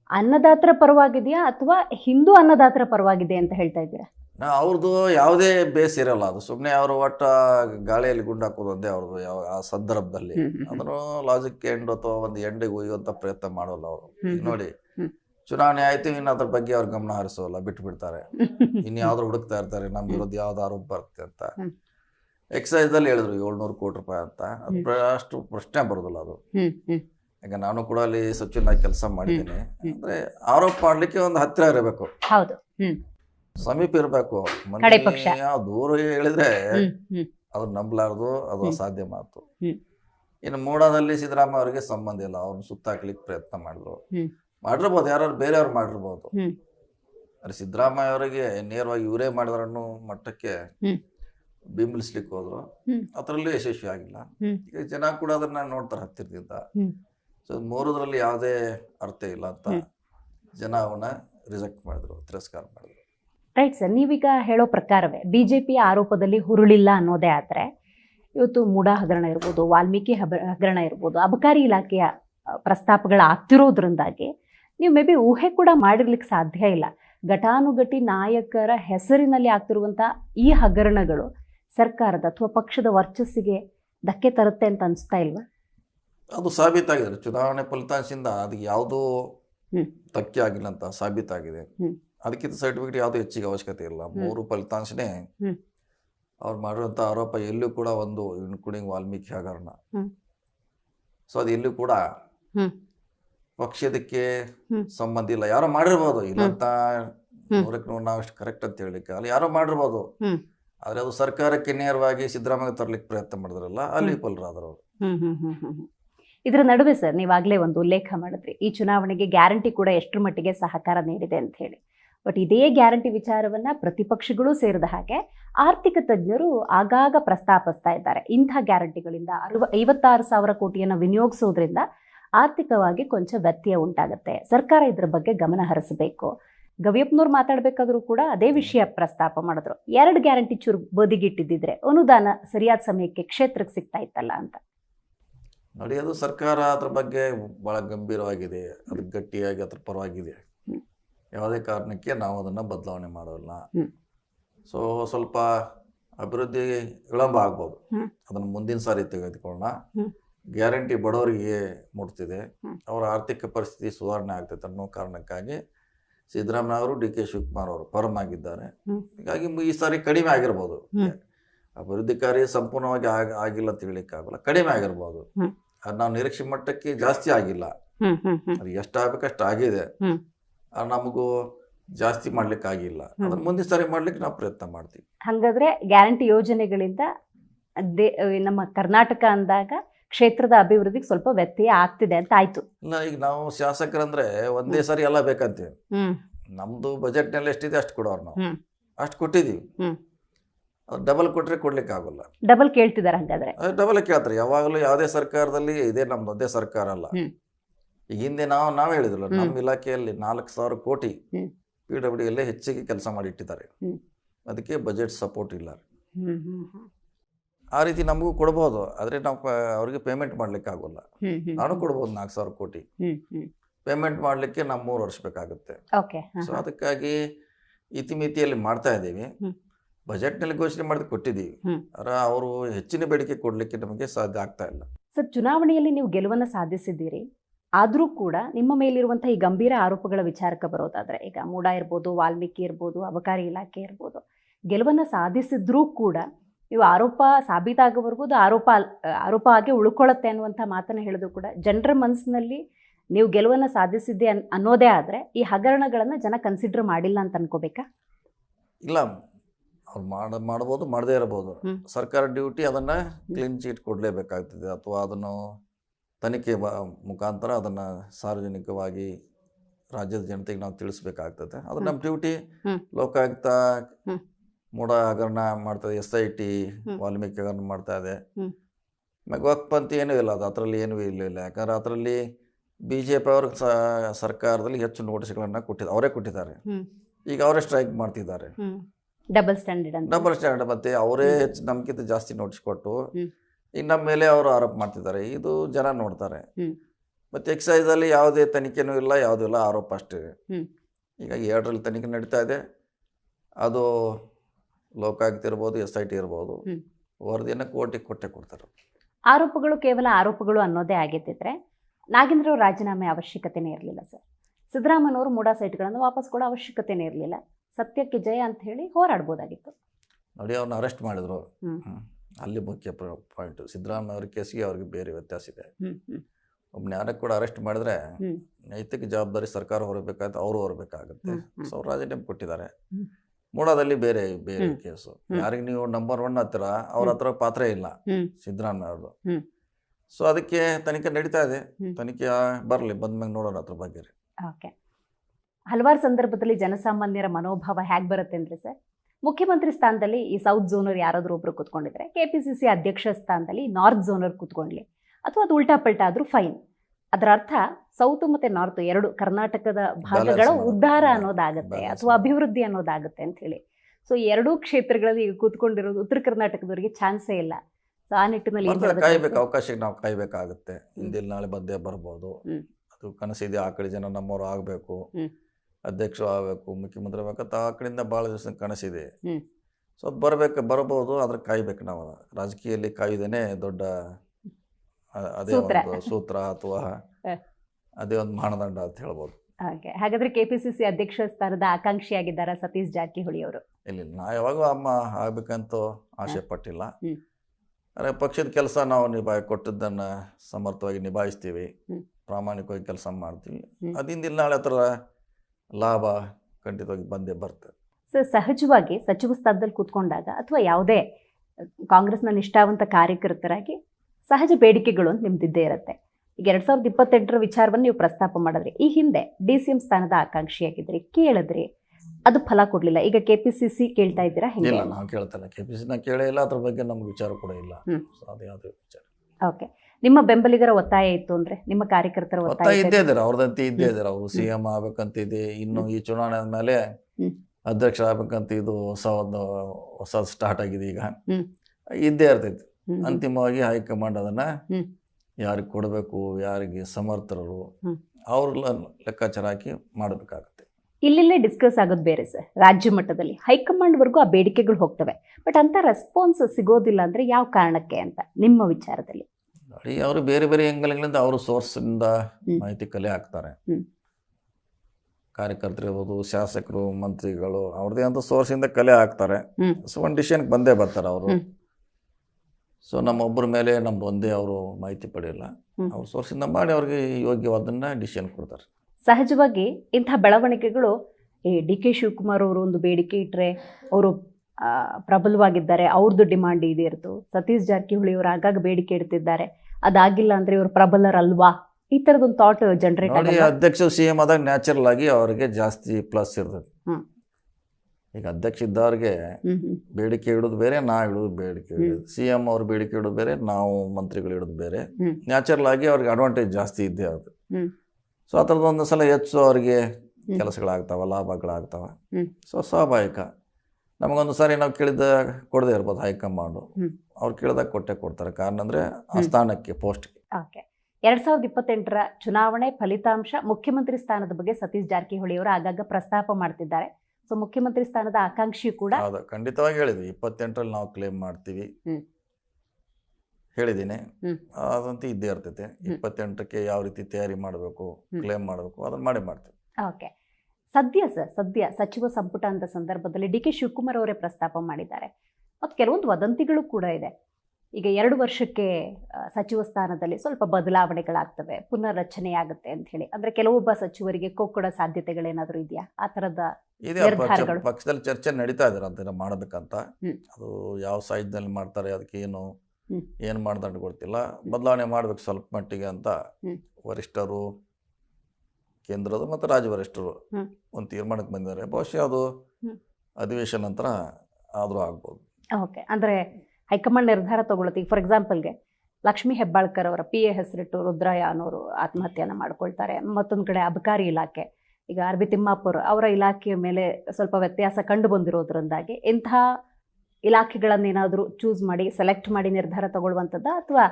ಅನ್ನದಾತರ ಪರವಾಗಿದೆಯಾ ಅಥವಾ ಹಿಂದೂ ಅನ್ನದಾತರ ಪರವಾಗಿದೆ ಅಂತ ಹೇಳ್ತಾ ಇದ್ದೀರಾ? ಅವ್ರದ್ದು ಯಾವುದೇ ಬೇಸ್ ಇರಲ್ಲ ಅದು. ಸುಮ್ಮನೆ ಅವರು ಒಟ್ಟ ಗಾಳಿಯಲ್ಲಿ ಗುಂಡು ಹಾಕೋದು ಒಂದೇ ಅವ್ರದ್ದು ಯಾವ ಆ ಸಂದರ್ಭದಲ್ಲಿ. ಅದನ್ನು ಲಾಜಿಕ್ ಎಂಡ್ ಅಥವಾ ಒಂದು ಎಂಡಿಗೆ ಒಯ್ಯುವಂತ ಪ್ರಯತ್ನ ಮಾಡೋಲ್ಲ ಅವರು. ನೋಡಿ ಚುನಾವಣೆ ಆಯ್ತು ಇನ್ನು ಅದ್ರ ಬಗ್ಗೆ ಅವ್ರ ಗಮನ ಹರಿಸೋಲ್ಲ ಬಿಟ್ಟು ಬಿಡ್ತಾರೆ ಇನ್ನು ಯಾವ್ದು ಹುಡುಕ್ತಾ ಇರ್ತಾರೆ ನಮ್ಮ ವಿರೋಧ ಯಾವ್ದು ಆರೋಪ ಬರುತ್ತೆ ಅಂತ. ಎಕ್ಸೈಸ್ ಅಲ್ಲಿ ಹೇಳಿದ್ರು ಏಳ್ನೂರು ಕೋಟಿ ರೂಪಾಯಿ ಅಂತ. ಅಷ್ಟು ಪ್ರಶ್ನೆ ಬರೋದಿಲ್ಲ ಅದು. ಈಗ ನಾನು ಕೂಡ ಅಲ್ಲಿ ಸಚಿವನಾಗಿ ಕೆಲಸ ಮಾಡಿದ್ದೀನಿ. ಅಂದ್ರೆ ಆರೋಪ ಮಾಡ್ಲಿಕ್ಕೆ ಒಂದು ಹತ್ತಿರ ಇರಬೇಕು. ಹೌದು ಸಮೀಪ ಇರಬೇಕು. ದೂರ ಹೇಳಿದ್ರೆ ಅದು ನಂಬಲಾರ್ದು ಅದು. ಅಸಾಧ್ಯ ಮಾತು. ಇನ್ನು ಮೂಡಾದಲ್ಲಿ ಸಿದ್ದರಾಮಯ್ಯ ಅವರಿಗೆ ಸಂಬಂಧ ಇಲ್ಲ. ಅವ್ರನ್ನ ಸುತ್ತಾಕ್ಲಿಕ್ಕೆ ಪ್ರಯತ್ನ ಮಾಡಿದ್ರು. ಮಾಡಿರ್ಬೋದು ಯಾರು ಬೇರೆಯವ್ರು ಮಾಡಿರ್ಬೋದು. ಅದ್ರ ಆದರೆ ಸಿದ್ದರಾಮಯ್ಯ ಅವರಿಗೆ ನೇರವಾಗಿ ಇವರೇ ಮಾಡಿದ್ರು ಮಟ್ಟಕ್ಕೆ ಬಿಂಬಲಿಸ್ಲಿಕ್ಕೆ ಹೋದ್ರು. ಅದರಲ್ಲೂ ಯಶಸ್ವಿ ಆಗಿಲ್ಲ. ಈಗ ಜನ ಕೂಡ ಅದನ್ನ ನೋಡ್ತಾರೆ ಹತ್ತಿರದಿಂದ. ಮೂರದ್ರಲ್ಲಿ ಯಾವುದೇ ಅರ್ಥ ಇಲ್ಲ ಅಂತ ಜನ ಅವನ್ನ ರಿಜೆಕ್ಟ್ ಮಾಡಿದ್ರು ತಿರಸ್ಕಾರ ಮಾಡಿದ್ರು. ರೈಟ್ ಸರ್ ನೀವೀಗ ಹೇಳೋ ಪ್ರಕಾರವೇ ಬಿಜೆಪಿ ಆರೋಪದಲ್ಲಿ ಹುರುಳಿಲ್ಲ ಅನ್ನೋದೇ ಆದರೆ ಇವತ್ತು ಮೂಡ ಹಗರಣ ಇರ್ಬೋದು ವಾಲ್ಮೀಕಿ ಹಗರಣ ಇರ್ಬೋದು ಅಬಕಾರಿ ಇಲಾಖೆಯ ಪ್ರಸ್ತಾಪಗಳಾಗ್ತಿರೋದ್ರಿಂದಾಗಿ ಪ್ರಸ್ತಾಪಗಳು ಆಗ್ತಿರೋದ್ರಿಂದಾಗಿ ನೀವು ಮೇ ಬಿ ಊಹೆ ಕೂಡ ಮಾಡಿರ್ಲಿಕ್ಕೆ ಸಾಧ್ಯ ಇಲ್ಲ. ಘಟಾನುಘಟಿ ನಾಯಕರ ಹೆಸರಿನಲ್ಲಿ ಆಗ್ತಿರುವಂಥ ಈ ಹಗರಣಗಳು ಸರ್ಕಾರದ ಅಥವಾ ಪಕ್ಷದ ವರ್ಚಸ್ಸಿಗೆ ಧಕ್ಕೆ ತರುತ್ತೆ ಅಂತ ಅನಿಸ್ತಾ ಇಲ್ವಾ? ಅದು ಸಾಬೀತಾಗಿದೆ. ಚುನಾವಣೆ ಫಲಿತಾಂಶದಿಂದ ಅದು ಯಾವುದೂ ತಕ್ಕೆ ಧಕ್ಕೆ ಆಗಿಲ್ಲ ಅಂತ ಸಾಬೀತಾಗಿದೆ. ಅದಕ್ಕಿಂತ ಸರ್ಟಿಫಿಕೇಟ್ ಯಾವುದು ಹೆಚ್ಚಿಗೆ ಅವಶ್ಯಕತೆ ಇಲ್ಲ. ಮೂರು ಫಲಿತಾಂಶನೇ. ಅವ್ರು ಮಾಡಿರುವಂಥ ಆರೋಪ ಎಲ್ಲೂ ಕೂಡ ಒಂದು ಇನ್ಕ್ಲೂಡಿಂಗ್ ವಾಲ್ಮೀಕಿ ಹಗರಣ. ಸೊ ಅದು ಎಲ್ಲೂ ಕೂಡ. ಪಕ್ಷದಕ್ಕೆ. ಸಂಬಂಧ ಇಲ್ಲ. ಯಾರೋ ಮಾಡಿರ್ಬೋದು. ಇಲ್ಲಂತ. ನೂರಕ್ಕೆ ನೂರು ನಾವು ಅಷ್ಟು ಕರೆಕ್ಟ್ ಅಂತ ಹೇಳಲಿಕ್ಕೆ ಅಲ್ಲಿ ಯಾರೋ ಮಾಡಿರ್ಬೋದು. ಆದ್ರೆ ಆದರೆ ಅದು ಸರ್ಕಾರಕ್ಕೆ ನೇರವಾಗಿ ಸಿದ್ದರಾಮಯ್ಯ ತರಲಿಕ್ಕೆ ಪ್ರಯತ್ನ ಮಾಡಿದ್ರಲ್ಲ ಅಲ್ಲಿ ಪಲ್ರಾದ್ರು ಅವರು ಇದರ ನಡುವೆ ಸರ್ ನೀವಾಗಲೇ ಒಂದು ಉಲ್ಲೇಖ ಮಾಡಿದ್ರಿ. ಈ ಚುನಾವಣೆಗೆ ಗ್ಯಾರಂಟಿ ಕೂಡ ಎಷ್ಟರ ಮಟ್ಟಿಗೆ ಸಹಕಾರ ನೀಡಿದೆ ಅಂತ ಹೇಳಿ. ಬಟ್ ಇದೇ ಗ್ಯಾರಂಟಿ ವಿಚಾರವನ್ನ ಪ್ರತಿಪಕ್ಷಗಳು ಸೇರಿದ ಹಾಗೆ ಆರ್ಥಿಕ ತಜ್ಞರು ಆಗಾಗ ಪ್ರಸ್ತಾಪಿಸ್ತಾ ಇದ್ದಾರೆ. ಇಂಥ ಗ್ಯಾರಂಟಿಗಳಿಂದ ಅರವ, ಐವತ್ತಾರು ಸಾವಿರ ಕೋಟಿಯನ್ನು ವಿನಿಯೋಗಿಸೋದ್ರಿಂದ ಆರ್ಥಿಕವಾಗಿ ಕೊಂಚ ವ್ಯತ್ಯಯ ಉಂಟಾಗುತ್ತೆ. ಸರ್ಕಾರ ಇದರ ಬಗ್ಗೆ ಗಮನ ಹರಿಸಬೇಕು. ಗವಿಯಪ್ಪನವ್ರು ಮಾತಾಡಬೇಕಾದ್ರೂ ಕೂಡ ಅದೇ ವಿಷಯ ಪ್ರಸ್ತಾಪ ಮಾಡಿದ್ರು. ಎರಡು ಗ್ಯಾರಂಟಿ ಚೂರು ಬದಿಗಿಟ್ಟಿದ್ದಿದ್ರೆ ಅನುದಾನ ಸರಿಯಾದ ಸಮಯಕ್ಕೆ ಕ್ಷೇತ್ರಕ್ಕೆ ಸಿಗ್ತಾ ಇತ್ತಲ್ಲ ಅಂತ. ನೋಡಿ ಅದು ಸರ್ಕಾರ ಅದ್ರ ಬಗ್ಗೆ ಭಾಳ ಗಂಭೀರವಾಗಿದೆ ಅದು ಗಟ್ಟಿಯಾಗಿ ಅದ್ರ ಪರವಾಗಿದೆ. ಯಾವುದೇ ಕಾರಣಕ್ಕೆ ನಾವು ಅದನ್ನು ಬದಲಾವಣೆ ಮಾಡೋಲ್ಲ. ಸೊ ಸ್ವಲ್ಪ ಅಭಿವೃದ್ಧಿ ವಿಳಂಬ ಆಗ್ಬೋದು. ಅದನ್ನ ಮುಂದಿನ ಸಾರಿ ತೆಗೆದುಕೊಳ್ಳೋಣ. ಗ್ಯಾರಂಟಿ ಬಡವರಿಗೆ ಮುಟ್ತಿದೆ. ಅವರ ಆರ್ಥಿಕ ಪರಿಸ್ಥಿತಿ ಸುಧಾರಣೆ ಆಗ್ತೈತೆ ಅನ್ನೋ ಕಾರಣಕ್ಕಾಗಿ ಸಿದ್ದರಾಮಯ್ಯ ಅವರು ಡಿ ಕೆ ಶಿವಕುಮಾರ್ ಅವರು ಫರ್ಮ್ ಆಗಿದ್ದಾರೆ. ಹೀಗಾಗಿ ಈ ಸಾರಿ ಕಡಿಮೆ ಆಗಿರ್ಬೋದು. ಅಭಿವೃದ್ಧಿ ಕಾರ್ಯ ಸಂಪೂರ್ಣವಾಗಿ ಆಗ ಆಗಿಲ್ಲ ಅಂತ ಹೇಳಿಕ್ಕಾಗಲ್ಲ ಕಡಿಮೆ ಆಗಿರ್ಬೋದು. ಅದು ನಾವು ನಿರೀಕ್ಷೆ ಮಟ್ಟಕ್ಕೆ ಜಾಸ್ತಿ ಆಗಿಲ್ಲ. ಅದು ಎಷ್ಟು ಆಗ್ಬೇಕಷ್ಟು ಆಗಿದೆ ನಮಗೂ ಜಾಸ್ತಿ ಮಾಡ್ಲಿಕ್ಕೆ ಆಗಿಲ್ಲ. ಅದನ್ನ ಮುಂದಿನ ಸಾರಿ ಮಾಡ್ಲಿಕ್ಕೆ ನಾವು ಪ್ರಯತ್ನ ಮಾಡ್ತೀವಿ. ಹಾಗಾದ್ರೆ ಗ್ಯಾರಂಟಿ ಯೋಜನೆಗಳಿಂದ ನಮ್ಮ ಕರ್ನಾಟಕ ಅಂದಾಗ ಕ್ಷೇತ್ರದ ಅಭಿವೃದ್ಧಿಗೆ ಸ್ವಲ್ಪ ವ್ಯತ್ಯಯ ಆಗ್ತಿದೆ ಅಂತ ಆಯ್ತು. ಇಲ್ಲ ಈಗ ನಾವು ಶಾಸಕರಂದ್ರೆ ಒಂದೇ ಸಾರಿ ಎಲ್ಲ ಬೇಕಂತೀವಿ ನಮ್ದು ಬಜೆಟ್ನಲ್ಲಿ ಎಷ್ಟಿದೆ ಅಷ್ಟು ಕೊಡೋರು ನಾವು. ಅಷ್ಟು ಕೊಟ್ಟಿದೀವಿ. ಡಬಲ್ ಕೊಟ್ರೆ ಕೊಡ್ಲಿಕ್ಕೆ ಆಗೋಲ್ಲ ಡಬಲ್ ಕೇಳ್ತಿದ್ದಾರೆ ಹಂಗಾದ್ರೆ ಡಬಲ್ ಕೇಳ್ತಾರೆ. ಯಾವಾಗಲೂ ಯಾವುದೇ ಸರ್ಕಾರದಲ್ಲಿ ಇದೇ ನಮ್ದು ಒಂದೇ ಸರ್ಕಾರ ಅಲ್ಲ. ಈಗ ಹಿಂದೆ ನಾವು ನಾವು ಹೇಳಿದ್ರು. ನಮ್ಮ ಇಲಾಖೆಯಲ್ಲಿ ನಾಲ್ಕು ಸಾವಿರ ಕೋಟಿ. ಪಿ ಡಬ್ಲ್ಯೂ ಎಲ್ಲೇ ಹೆಚ್ಚಿಗೆ ಕೆಲಸ ಮಾಡಿಟ್ಟಿದ್ದಾರೆ. ಅದಕ್ಕೆ ಬಜೆಟ್ ಸಪೋರ್ಟ್ ಇಲ್ಲ. ಆ ರೀತಿ ನಮಗೂ ಕೊಡ್ಬೋದು. ಆದರೆ ನಾವು ಅವ್ರಿಗೆ ಪೇಮೆಂಟ್ ಮಾಡ್ಲಿಕ್ಕೆ ಆಗೋಲ್ಲ ನಾನು ಕೊಡ್ಬೋದು ನಾಲ್ಕು ಸಾವಿರ ಕೋಟಿ. ಪೇಮೆಂಟ್ ಮಾಡಲಿಕ್ಕೆ ನಾವು ಮೂರು ವರ್ಷ ಬೇಕಾಗುತ್ತೆ. ಸೊ ಅದಕ್ಕಾಗಿ ಇತಿಮಿತಿಯಲ್ಲಿ ಮಾಡ್ತಾ ಇದ್ದೀವಿ. ಬಜೆಟ್ನಲ್ಲಿ ಘೋಷಣೆ ಮಾಡಿದ ಕೊಟ್ಟಿದ್ದೀವಿ. ಅವರು ಹೆಚ್ಚಿನ ಬೇಡಿಕೆ ಕೊಡಲಿಕ್ಕೆ ನಮಗೆ ಸಾಧ್ಯ ಆಗ್ತಾ ಇಲ್ಲ. ಸರ್ ಚುನಾವಣೆಯಲ್ಲಿ ನೀವು ಗೆಲುವನ್ನು ಸಾಧಿಸಿದ್ದೀರಿ. ಆದರೂ ಕೂಡ ನಿಮ್ಮ ಮೇಲಿರುವಂತಹ ಈ ಗಂಭೀರ ಆರೋಪಗಳ ವಿಚಾರಕ್ಕೆ ಬರೋದಾದ್ರೆ ಈಗ ಮೂಡ ಇರ್ಬೋದು ವಾಲ್ಮೀಕಿ ಇರ್ಬೋದು ಅಬಕಾರಿ ಇಲಾಖೆ ಇರ್ಬೋದು ಗೆಲುವನ್ನು ಸಾಧಿಸಿದ್ರೂ ಕೂಡ ನೀವು ಆರೋಪ ಸಾಬೀತಾಗೋವರೆಗೂ ಅದು ಆರೋಪ ಆರೋಪ ಆಗಿ ಉಳ್ಕೊಳ್ಳುತ್ತೆ ಅನ್ನುವಂಥ ಮಾತನ್ನು ಹೇಳಿದ್ರು ಕೂಡ ಜನರ ಮನಸ್ಸಿನಲ್ಲಿ ನೀವು ಗೆಲುವನ್ನು ಸಾಧಿಸಿದ್ದೆ ಅನ್ ಅನ್ನೋದೇ ಆದರೆ ಈ ಹಗರಣಗಳನ್ನು ಜನ ಕನ್ಸಿಡರ್ ಮಾಡಿಲ್ಲ ಅಂತ ಅನ್ಕೋಬೇಕಾ? ಇಲ್ಲ. ಅವ್ರು ಮಾಡ ಮಾಡ್ಬೋದು ಮಾಡದೇ ಇರಬಹುದು ಸರ್ಕಾರ ಡ್ಯೂಟಿ ಅದನ್ನ ಕ್ಲೀನ್ ಚೀಟ್ ಕೊಡ್ಲೇಬೇಕಾಗ್ತದೆ ಅಥವಾ ಅದನ್ನು ತನಿಖೆ ಮುಖಾಂತರ ಅದನ್ನ ಸಾರ್ವಜನಿಕವಾಗಿ ರಾಜ್ಯದ ಜನತೆಗೆ ನಾವು ತಿಳಿಸ್ಬೇಕಾಗ್ತದೆ. ಅದು ನಮ್ಮ ಡ್ಯೂಟಿ. ಲೋಕಾಯುಕ್ತ ಮೂಡ ಹಗರಣ ಮಾಡ್ತದೆ ಎಸ್ ಐ ಟಿ. ವಾಲ್ಮೀಕಿ ಹಗರಣ ಮಾಡ್ತಾ ಇದೆ. ಆಮೇಲೆ ವಕ್ಫ್ ಅಂತ ಏನೂ ಇಲ್ಲ ಅದು ಅದರಲ್ಲಿ ಏನೂ ಇಲ್ಲ ಇಲ್ಲ. ಯಾಕಂದ್ರೆ ಅದರಲ್ಲಿ ಬಿ ಜೆ ಪಿ ಅವ್ರ ಸರ್ಕಾರದಲ್ಲಿ ಹೆಚ್ಚು ನೋಟಿಸ್ಗಳನ್ನು ಕೊಟ್ಟಿದ್ದಾರೆ ಅವರೇ ಕೊಟ್ಟಿದ್ದಾರೆ. ಈಗ ಅವರೇ ಸ್ಟ್ರೈಕ್ ಮಾಡ್ತಿದ್ದಾರೆ. ಡಬಲ್ ಸ್ಟ್ಯಾಂಡರ್ಡ್ ಅಂತ. ಡಬಲ್ ಸ್ಟ್ಯಾಂಡರ್ಡ್ ಮತ್ತೆ ಅವರೇ ಹೆಚ್ಚು ನಮ್ಗಿಂತ ಜಾಸ್ತಿ ನೋಟಿಸ್ ಕೊಟ್ಟು. ಈಗ ನಮ್ಮ ಮೇಲೆ ಅವರು ಆರೋಪ ಮಾಡ್ತಿದ್ದಾರೆ. ಇದು ಜನ ನೋಡ್ತಾರೆ. ಮತ್ತೆ ಮತ್ತೆ ಎಕ್ಸೈಸಲ್ಲಿ ಯಾವುದೇ ತನಿಖೆನೂ ಇಲ್ಲ ಯಾವುದೂ ಇಲ್ಲ ಆರೋಪ ಅಷ್ಟೇ. ಈಗ ಹೀಗಾಗಿ ಎರಡರಲ್ಲಿ ತನಿಖೆ ನಡೀತಾ ಇದೆ. ಅದು ಲೋಕಾಯುಕ್ತ ಇರ್ಬೋದು ಎಸ್ ಐ ಟಿ ಇರ್ಬೋದು. ವರದಿಯನ್ನು ಕೋರ್ಟಿಗೆ ಕೊಟ್ಟೆ ಕೊಡ್ತಾರೆ. ಆರೋಪಗಳು ಕೇವಲ ಆರೋಪಗಳು ಅನ್ನೋದೇ ಆಗಿದ್ದಿದ್ರೆ ನಾಗೇಂದ್ರ ರಾಜೀನಾಮೆ ಅವಶ್ಯಕತೆನೇ ಇರಲಿಲ್ಲ ಸರ್. ಸಿದ್ದರಾಮಯ್ಯನವರು ಮೂಡಾ ಸೈಟ್ಗಳನ್ನು ವಾಪಸ್ ಕೊಡೋ ಅವಶ್ಯಕತೆನೇ ಇರಲಿಲ್ಲ. ಸತ್ಯಕ್ಕೆ ಜಯ ಅಂತ ಹೇಳಿ ಹೋರಾಡ್ಬೋದಾಗಿತ್ತು. ನೋಡಿ ಅವ್ರನ್ನ ಅರೆಸ್ಟ್ ಮಾಡಿದ್ರು. ಅಲ್ಲಿ ಮುಖ್ಯ ಪಾಯಿಂಟ್ ಸಿದ್ದರಾಮಯ್ಯ ಅವ್ರ ಕೇಸಿಗೆ ಅವ್ರಿಗೆ ಬೇರೆ ವ್ಯತ್ಯಾಸ ಇದೆ. ಒಬ್ಬನ ಯಾರಕ್ಕೆ ಕೂಡ ಅರೆಸ್ಟ್ ಮಾಡಿದ್ರೆ ನೈತಿಕ ಜವಾಬ್ದಾರಿ ಸರ್ಕಾರ ಹೊರಬೇಕಾಗುತ್ತೆ ಅವರು ಹೊರಬೇಕಾಗುತ್ತೆ. ಸೊ ಅವ್ರು ರಾಜೀನಾಮೆ ಕೊಟ್ಟಿದ್ದಾರೆ. ಮೂಡದಲ್ಲಿ ಬೇರೆ ಬೇರೆ ಕೇಸು. ಯಾರಿಗೆ ನೀವು ನಂಬರ್ ಒನ್ ಹತ್ತಿರ ಅವ್ರ ಹತ್ರ ಪಾತ್ರ ಇಲ್ಲ. ಸಿದ್ದರಾಮಯ್ಯ ಅವ್ರದ್ದು ಸೊ ಅದಕ್ಕೆ ತನಿಖೆ ನಡೀತಾ ಇದೆ. ತನಿಖೆ ಬರಲಿ ಬಂದ್ಮ್ಯಾಗ ನೋಡೋಣ ಅದ್ರ ಬಗ್ಗೆ ಓಕೆ. ಹಲವಾರು ಸಂದರ್ಭದಲ್ಲಿ ಜನಸಾಮಾನ್ಯರ ಮನೋಭಾವ ಹೇಗೆ ಬರುತ್ತೆ ಅಂದರೆ ಸರ್ ಮುಖ್ಯಮಂತ್ರಿ ಸ್ಥಾನದಲ್ಲಿ ಈ ಸೌತ್ ಝೋನರ್ ಯಾರಾದರೂ ಒಬ್ರು ಕೂತ್ಕೊಂಡಿದ್ರೆ ಕೆ ಪಿ ಸಿ ಸಿ ಅಧ್ಯಕ್ಷ ಸ್ಥಾನದಲ್ಲಿ ನಾರ್ತ್ ಝೋನರ್ ಕೂತ್ಕೊಳ್ಳಿ ಅಥವಾ ಅದು ಉಲ್ಟಾ ಪಲ್ಟಾ ಆದರೂ ಫೈನ್ ಅದರ ಅರ್ಥ ಸೌತ್ ಮತ್ತೆ ನಾರ್ತ್ ಎರಡು ಕರ್ನಾಟಕದ ಭಾಗಗಳ ಉದ್ಧಾರ ಅನ್ನೋದಾಗುತ್ತೆ ಅಥವಾ ಅಭಿವೃದ್ಧಿ ಅನ್ನೋದಾಗುತ್ತೆ ಅಂತ ಹೇಳಿ. ಸೊ ಎರಡೂ ಕ್ಷೇತ್ರಗಳಲ್ಲಿ ಈಗ ಕೂತ್ಕೊಂಡಿರೋದು ಉತ್ತರ ಕರ್ನಾಟಕದವರಿಗೆ ಚಾನ್ಸೇ ಇಲ್ಲ. ಸೊ ಆ ನಿಟ್ಟಿನಲ್ಲಿ ಕಾಯ್ಬೇಕು ಅವಕಾಶಕ್ಕೆ ನಾವು ಕಾಯ್ಬೇಕಾಗುತ್ತೆ. ಹಿಂದಿಲ್ ನಾಳೆ ಬಂದೇ ಬರ್ಬೋದು. ಅದು ಕನಸಿದೆ ಆ ಕಡೆ ಜನ ನಮ್ಮವರು ಆಗಬೇಕು. ಅಧ್ಯಕ್ಷರು ಆಗಬೇಕು ಮುಖ್ಯಮಂತ್ರಿ ಆಗಬೇಕಂತ ಆ ಕಡೆಯಿಂದ ಭಾಳ ದಿವಸ ಕನಸಿದೆ. ಸೊ ಅದು ಬರಬೇಕು ಬರಬಹುದು ಆದ್ರೆ ಕಾಯ್ಬೇಕು ನಾವು. ರಾಜಕೀಯದಲ್ಲಿ ಕಾಯುವುದೇನೆ ದೊಡ್ಡ ಅದೇ ಸೂತ್ರ. ಒಂದು ಸೂತ್ರ ಅಥವಾ ಅದೇ ಒಂದು ಮಾನದಂಡ ಅಂತ ಹೇಳ್ಬೋದು. ಹಾಗೆ. ಹಾಗಾದ್ರೆ ಕೆ ಪಿ ಸಿ ಸಿ ಅಧ್ಯಕ್ಷ ಸ್ಥಾನದ ಆಕಾಂಕ್ಷಿಯಾಗಿದ್ದಾರೆ ಸತೀಶ್ ಜಾರಕಿಹೊಳಿ ಅವರು? ಇಲ್ಲ ಇಲ್ಲ. ನಾ ಯಾವಾಗೂ ಅಮ್ಮ ಆಗ್ಬೇಕಂತ ಆಸೆ ಪಟ್ಟಿಲ್ಲ. ಅರೆ ಪಕ್ಷದ ಕೆಲಸ ನಾವು ನಿಭಾಯ ಕೊಟ್ಟದ್ದನ್ನು ಸಮರ್ಥವಾಗಿ ನಿಭಾಯಿಸ್ತೀವಿ. ಪ್ರಾಮಾಣಿಕವಾಗಿ ಕೆಲಸ ಮಾಡ್ತೀವಿ. ಅದಿಂದ ಇಲ್ಲ ನಾಳೆ ಥರ ಲಾಭ ಖಂಡಿತವಾಗಿ ಬಂದೇ ಬರ್ತದೆ. ಸೊ ಸಹಜವಾಗಿ ಸಚಿವ ಸ್ಥಾನದಲ್ಲಿ ಕೂತ್ಕೊಂಡಾಗ ಅಥವಾ ಯಾವುದೇ ಕಾಂಗ್ರೆಸ್ನ ನಿಷ್ಠಾವಂತ ಕಾರ್ಯಕರ್ತರಾಗಿ ಸಹಜ ಬೇಡಿಕೆಗಳು ಅಂತ ನಿಮ್ದಿದ್ದೇ ಇರುತ್ತೆ. ಈಗ ಎರಡ್ ಸಾವಿರದ ಇಪ್ಪತ್ತೆಂಟರ ವಿಚಾರವನ್ನು ನೀವು ಪ್ರಸ್ತಾಪ ಮಾಡಿದ್ರಿ. ಈ ಹಿಂದೆ ಡಿ ಸಿ ಎಂ ಸ್ಥಾನದ ಆಕಾಂಕ್ಷಿಯಾಗಿದ್ರಿ. ಕೇಳಿದ್ರಿ. ಅದು ಫಲ ಕೊಡಲಿಲ್ಲ. ಈಗ ಕೆ ಪಿ ಸಿ ಸಿ ಕೇಳ್ತಾ ಇದ್ದೀರಾ? ಹೆಂಗೆ? ಇಲ್ಲ ನಾವು ಇಲ್ಲ. ಕೆ ಪಿ ಸಿ ಕೇಳೇ ಇಲ್ಲ. ಅದ್ರ ಬಗ್ಗೆ ನಮ್ಗೆ ವಿಚಾರ ಕೂಡ ಇಲ್ಲ. ಹ್ಮ್. ಸೊ ಅದು ಯಾವುದೇ ವಿಚಾರ. ಓಕೆ. ನಿಮ್ಮ ಬೆಂಬಲಿಗರ ಒತ್ತಾಯ ಇತ್ತು ಅಂದ್ರೆ ನಿಮ್ಮ ಕಾರ್ಯಕರ್ತರ ಒತ್ತಾಯ ಇದ್ದೇ ಇದ್ದಾರೆ ಅವ್ರದಂತೆ ಇದ್ದೇ ಇದ್ದಾರೆ ಅವರು ಸಿ ಎಂ ಆಗ್ಬೇಕಂತ ಇದೆ ಇನ್ನು ಈ ಚುನಾವಣೆ ಆದ್ಮೇಲೆ ಅಧ್ಯಕ್ಷರ ಅಧ್ಯಕ್ಷ ಆಗ್ಬೇಕಂತ ಇದು ಹೊಸ ಒಂದು ಹೊಸ ಸ್ಟಾರ್ಟ್ ಆಗಿದೆ ಈಗ. ಇದ್ದೇ ಇರ್ತೈತಿ. ಅಂತಿಮವಾಗಿ ಹೈಕಮಾಂಡ್ ಅದನ್ನ. ಯಾರಿಗೆ ಕೊಡಬೇಕು ಯಾರಿಗೆ ಸಮರ್ಥರರು ಅವ್ರೆಲ್ಲ ಅವ್ರ ಲೆಕ್ಕಾಚಾರ ಹಾಕಿ ಮಾಡಬೇಕಾಗುತ್ತೆ. ಇಲ್ಲಿಲ್ಲೇ ಡಿಸ್ಕಸ್ ಆಗೋದು ಬೇರೆ ಸರ್ ರಾಜ್ಯ ಮಟ್ಟದಲ್ಲಿ. ಹೈಕಮಾಂಡ್ವರೆಗೂ ಆ ಬೇಡಿಕೆಗಳು ಹೋಗ್ತವೆ. ಬಟ್ ಅಂತ ರೆಸ್ಪಾನ್ಸ್ ಸಿಗೋದಿಲ್ಲ ಅಂದ್ರೆ ಯಾವ ಕಾರಣಕ್ಕೆ ಅಂತ ನಿಮ್ಮ ವಿಚಾರದಲ್ಲಿ? ನೋಡಿ ಅವರು ಬೇರೆ ಬೇರೆ ಎಂಗಲ್ಗಳಿಂದ ಅವರು ಸೋರ್ಸಿಂದ. ಮಾಹಿತಿ ಕಲೆ ಹಾಕ್ತಾರೆ ಕಾರ್ಯಕರ್ತರಿರ್ಬೋದು ಕಾರ್ಯಕರ್ತರು ಇರ್ಬೋದು ಶಾಸಕರು ಮಂತ್ರಿಗಳು ಅವ್ರದೇ ಅಂತ ಸೋರ್ಸಿಂದ ಕಲೆ ಹಾಕ್ತಾರೆ. ಸೊ ಒಂದು ಡಿಸಿಷನ್ಗೆ ಬಂದೇ ಬರ್ತಾರೆ ಅವರು ಸೊ ನಮ್ಮೊಬ್ಬರ ಮೇಲೆ ನಮ್ದು ಒಂದೇ ಅವರು ಮಾಹಿತಿ ಪಡೆಯಲ್ಲ. ಅವ್ರ ಸೋರ್ಸಿಂದ ಮಾಡಿ ಅವ್ರಿಗೆ ಯೋಗ್ಯವಾದನ್ನ ಡಿಸಿಷನ್ ಕೊಡ್ತಾರೆ ಸಹಜವಾಗಿ ಇಂತಹ ಬೆಳವಣಿಗೆಗಳು ಈ ಡಿ ಕೆ ಶಿವಕುಮಾರ್ ಅವರು ಒಂದು ಬೇಡಿಕೆ ಇಟ್ಟರೆ ಅವರು ಪ್ರಬಲವಾಗಿದ್ದಾರೆ. ಅವ್ರದ್ದು ಡಿಮಾಂಡ್ ಇದಿರ್ತು ಸತೀಶ್ ಜಾರಕಿಹೊಳಿ ಅವರು ಆಗಾಗ ಬೇಡಿಕೆ ಇಡ್ತಿದ್ದಾರೆ. ಅದಾಗಿಲ್ಲ ಅಂದ್ರೆ ಇವರು ಪ್ರಬಲರಲ್ವಾ? ಈ ತರದೊಂದು ಥಾಟ್ ಜನರೇಟ್ ನೋಡಿ ಅಧ್ಯಕ್ಷ ಸಿ ಎಂ ಆದಾಗ ನ್ಯಾಚುರಲ್ ಆಗಿ ಅವರಿಗೆ ಜಾಸ್ತಿ ಪ್ಲಸ್ ಇರ್ತದೆ. ಈಗ ಅಧ್ಯಕ್ಷ ಇದ್ದವ್ರಿಗೆ ಬೇಡಿಕೆ ಇಡೋದು ಬೇರೆ ನಾ ಇಡೋದು ಬೇಡಿಕೆ ಸಿಎಂ ಸಿ ಎಂ ಅವ್ರ ಬೇಡಿಕೆ ಇಡೋದು ಬೇರೆ ನಾವು ಮಂತ್ರಿಗಳು ಇಡೋದು ಬೇರೆ. ನ್ಯಾಚುರಲ್ ಆಗಿ ಅವ್ರಿಗೆ ಅಡ್ವಾಂಟೇಜ್ ಜಾಸ್ತಿ ಇದ್ದೇ ಅದು ಸೊ ಆ ಥರದ್ದು ಒಂದು ಸಲ ಹೆಚ್ಚು ಅವ್ರಿಗೆ. ಕೆಲಸಗಳಾಗ್ತಾವ ಲಾಭಗಳಾಗ್ತಾವ. ಸೊ ಸ್ವಾಭಾವಿಕ. ನಮಗೊಂದು ಸಾರಿ ನಾವು ಕೇಳಿದ ಕೊಡದೇ ಇರ್ಬೋದು ಹೈಕಮಾಂಡು. ಅವ್ರು ಕೇಳಿದಾಗ ಕೊಟ್ಟೆ ಕೊಡ್ತಾರೆ. ಕಾರಣ ಅಂದರೆ ಆ ಸ್ಥಾನಕ್ಕೆ ಪೋಸ್ಟ್ಗೆ ಓಕೆ. ಎರಡ್ ಸಾವಿರದ ಇಪ್ಪತ್ತೆಂಟರ ಚುನಾವಣೆ ಫಲಿತಾಂಶ ಮುಖ್ಯಮಂತ್ರಿ ಸ್ಥಾನದ ಬಗ್ಗೆ ಸತೀಶ್ ಜಾರಕಿಹೊಳಿ ಅವರು ಆಗಾಗ ಪ್ರಸ್ತಾಪ ಮಾಡ್ತಿದ್ದಾರೆ. ಸೊ ಮುಖ್ಯಮಂತ್ರಿ ಸ್ಥಾನದ ಆಕಾಂಕ್ಷಿ ಕೂಡ ಹೌದು ಖಂಡಿತವಾಗಿ ಹೇಳಿದ್ವಿ. ಇಪ್ಪತ್ತೆಂಟರಲ್ಲಿ ನಾವು ಕ್ಲೇಮ್ ಮಾಡ್ತೀವಿ. ಹೇಳಿದ್ದೀನಿ. ಅದಂತ ಅದಂತೂ ಇದ್ದೇ ಇರ್ತೈತೆ. ಇಪ್ಪತ್ತೆಂಟಕ್ಕೆ ಯಾವ ರೀತಿ ತಯಾರಿ ಮಾಡಬೇಕು ಕ್ಲೇಮ್ ಮಾಡಬೇಕು ಅದನ್ನ ಮಾಡಿ ಮಾಡ್ತೀವಿ. ಓಕೆ. ಸದ್ಯ ಸರ್ ಸದ್ಯ ಸಚಿವ ಸಂಪುಟ ಅಂತ ಸಂದರ್ಭದಲ್ಲಿ ಡಿ ಕೆ ಶಿವಕುಮಾರ್ ಅವರೇ ಪ್ರಸ್ತಾಪ ಮಾಡಿದ್ದಾರೆ. ಮತ್ತು ಕೆಲವೊಂದು ವದಂತಿಗಳು ಕೂಡ ಇದೆ. ಈಗ ಎರಡು ವರ್ಷಕ್ಕೆ ಸಚಿವ ಸ್ಥಾನದಲ್ಲಿ ಸ್ವಲ್ಪ ಬದಲಾವಣೆಗಳಾಗ್ತವೆ ಪುನರ್ರಚನೆ ಆಗುತ್ತೆ ಅಂತ ಹೇಳಿ. ಅಂದ್ರೆ ಕೆಲವೊಬ್ಬ ಸಚಿವರಿಗೆ ಕೊಕ್ಕಡ ಸಾಧ್ಯತೆಗಳೇನಾದರೂ ಇದೆಯಾ? ಆ ತರದ ಪಕ್ಷದಲ್ಲಿ ಚರ್ಚೆ ನಡೀತಾ ಇದ್ದಾರೆ ಅಂತ ಮಾಡಬೇಕಂತ. ಅದು ಯಾವ ಸಾಹಿತ್ಯದಲ್ಲಿ ಮಾಡ್ತಾರೆ ಅದಕ್ಕೆ ಏನು. ಏನು ಮಾಡ್ದಂಡು ಗೊತ್ತಿಲ್ಲ. ಬದಲಾವಣೆ ಮಾಡ್ಬೇಕು ಸ್ವಲ್ಪ ಮಟ್ಟಿಗೆ ಅಂತ. ವರಿಷ್ಠರು ಕೇಂದ್ರದ ಮತ್ತು ರಾಜ್ಯ ವರಿಷ್ಠರು ಒಂದು ತೀರ್ಮಾನಕ್ಕೆ ಬಂದಿದ್ದಾರೆ. ಬಹುಶಃ ಅದು ಅಧಿವೇಶನ ನಂತರ ಆದರೂ ಆಗ್ಬೋದು. ಓಕೆ. ಅಂದರೆ ಹೈಕಮಾಂಡ್ ನಿರ್ಧಾರ ತಗೊಳ್ಳುತ್ತೆ. ಈಗ ಫಾರ್ ಎಕ್ಸಾಂಪಲ್ಗೆ ಲಕ್ಷ್ಮೀ ಹೆಬ್ಬಾಳ್ಕರ್ ಅವರ ಪಿ ಎ ಹೆಸರಿಟ್ಟು ರುದ್ರಯ್ಯ ಅನ್ನೋರು ಆತ್ಮಹತ್ಯೆಯನ್ನು ಮಾಡ್ಕೊಳ್ತಾರೆ. ಮತ್ತೊಂದು ಕಡೆ ಅಬಕಾರಿ ಇಲಾಖೆ ಈಗ ಆರ್ ಬಿ ತಿಮ್ಮಾಪುರ್ ಅವರ ಇಲಾಖೆಯ ಮೇಲೆ ಸ್ವಲ್ಪ ವ್ಯತ್ಯಾಸ ಕಂಡು ಬಂದಿರೋದ್ರಿಂದಾಗಿ ಇಂತಹ ಇಲಾಖೆಗಳನ್ನೇನಾದರೂ ಚೂಸ್ ಮಾಡಿ ಸೆಲೆಕ್ಟ್ ಮಾಡಿ ನಿರ್ಧಾರ ತಗೊಳ್ಳುವಂಥದ್ದು ಅಥವಾ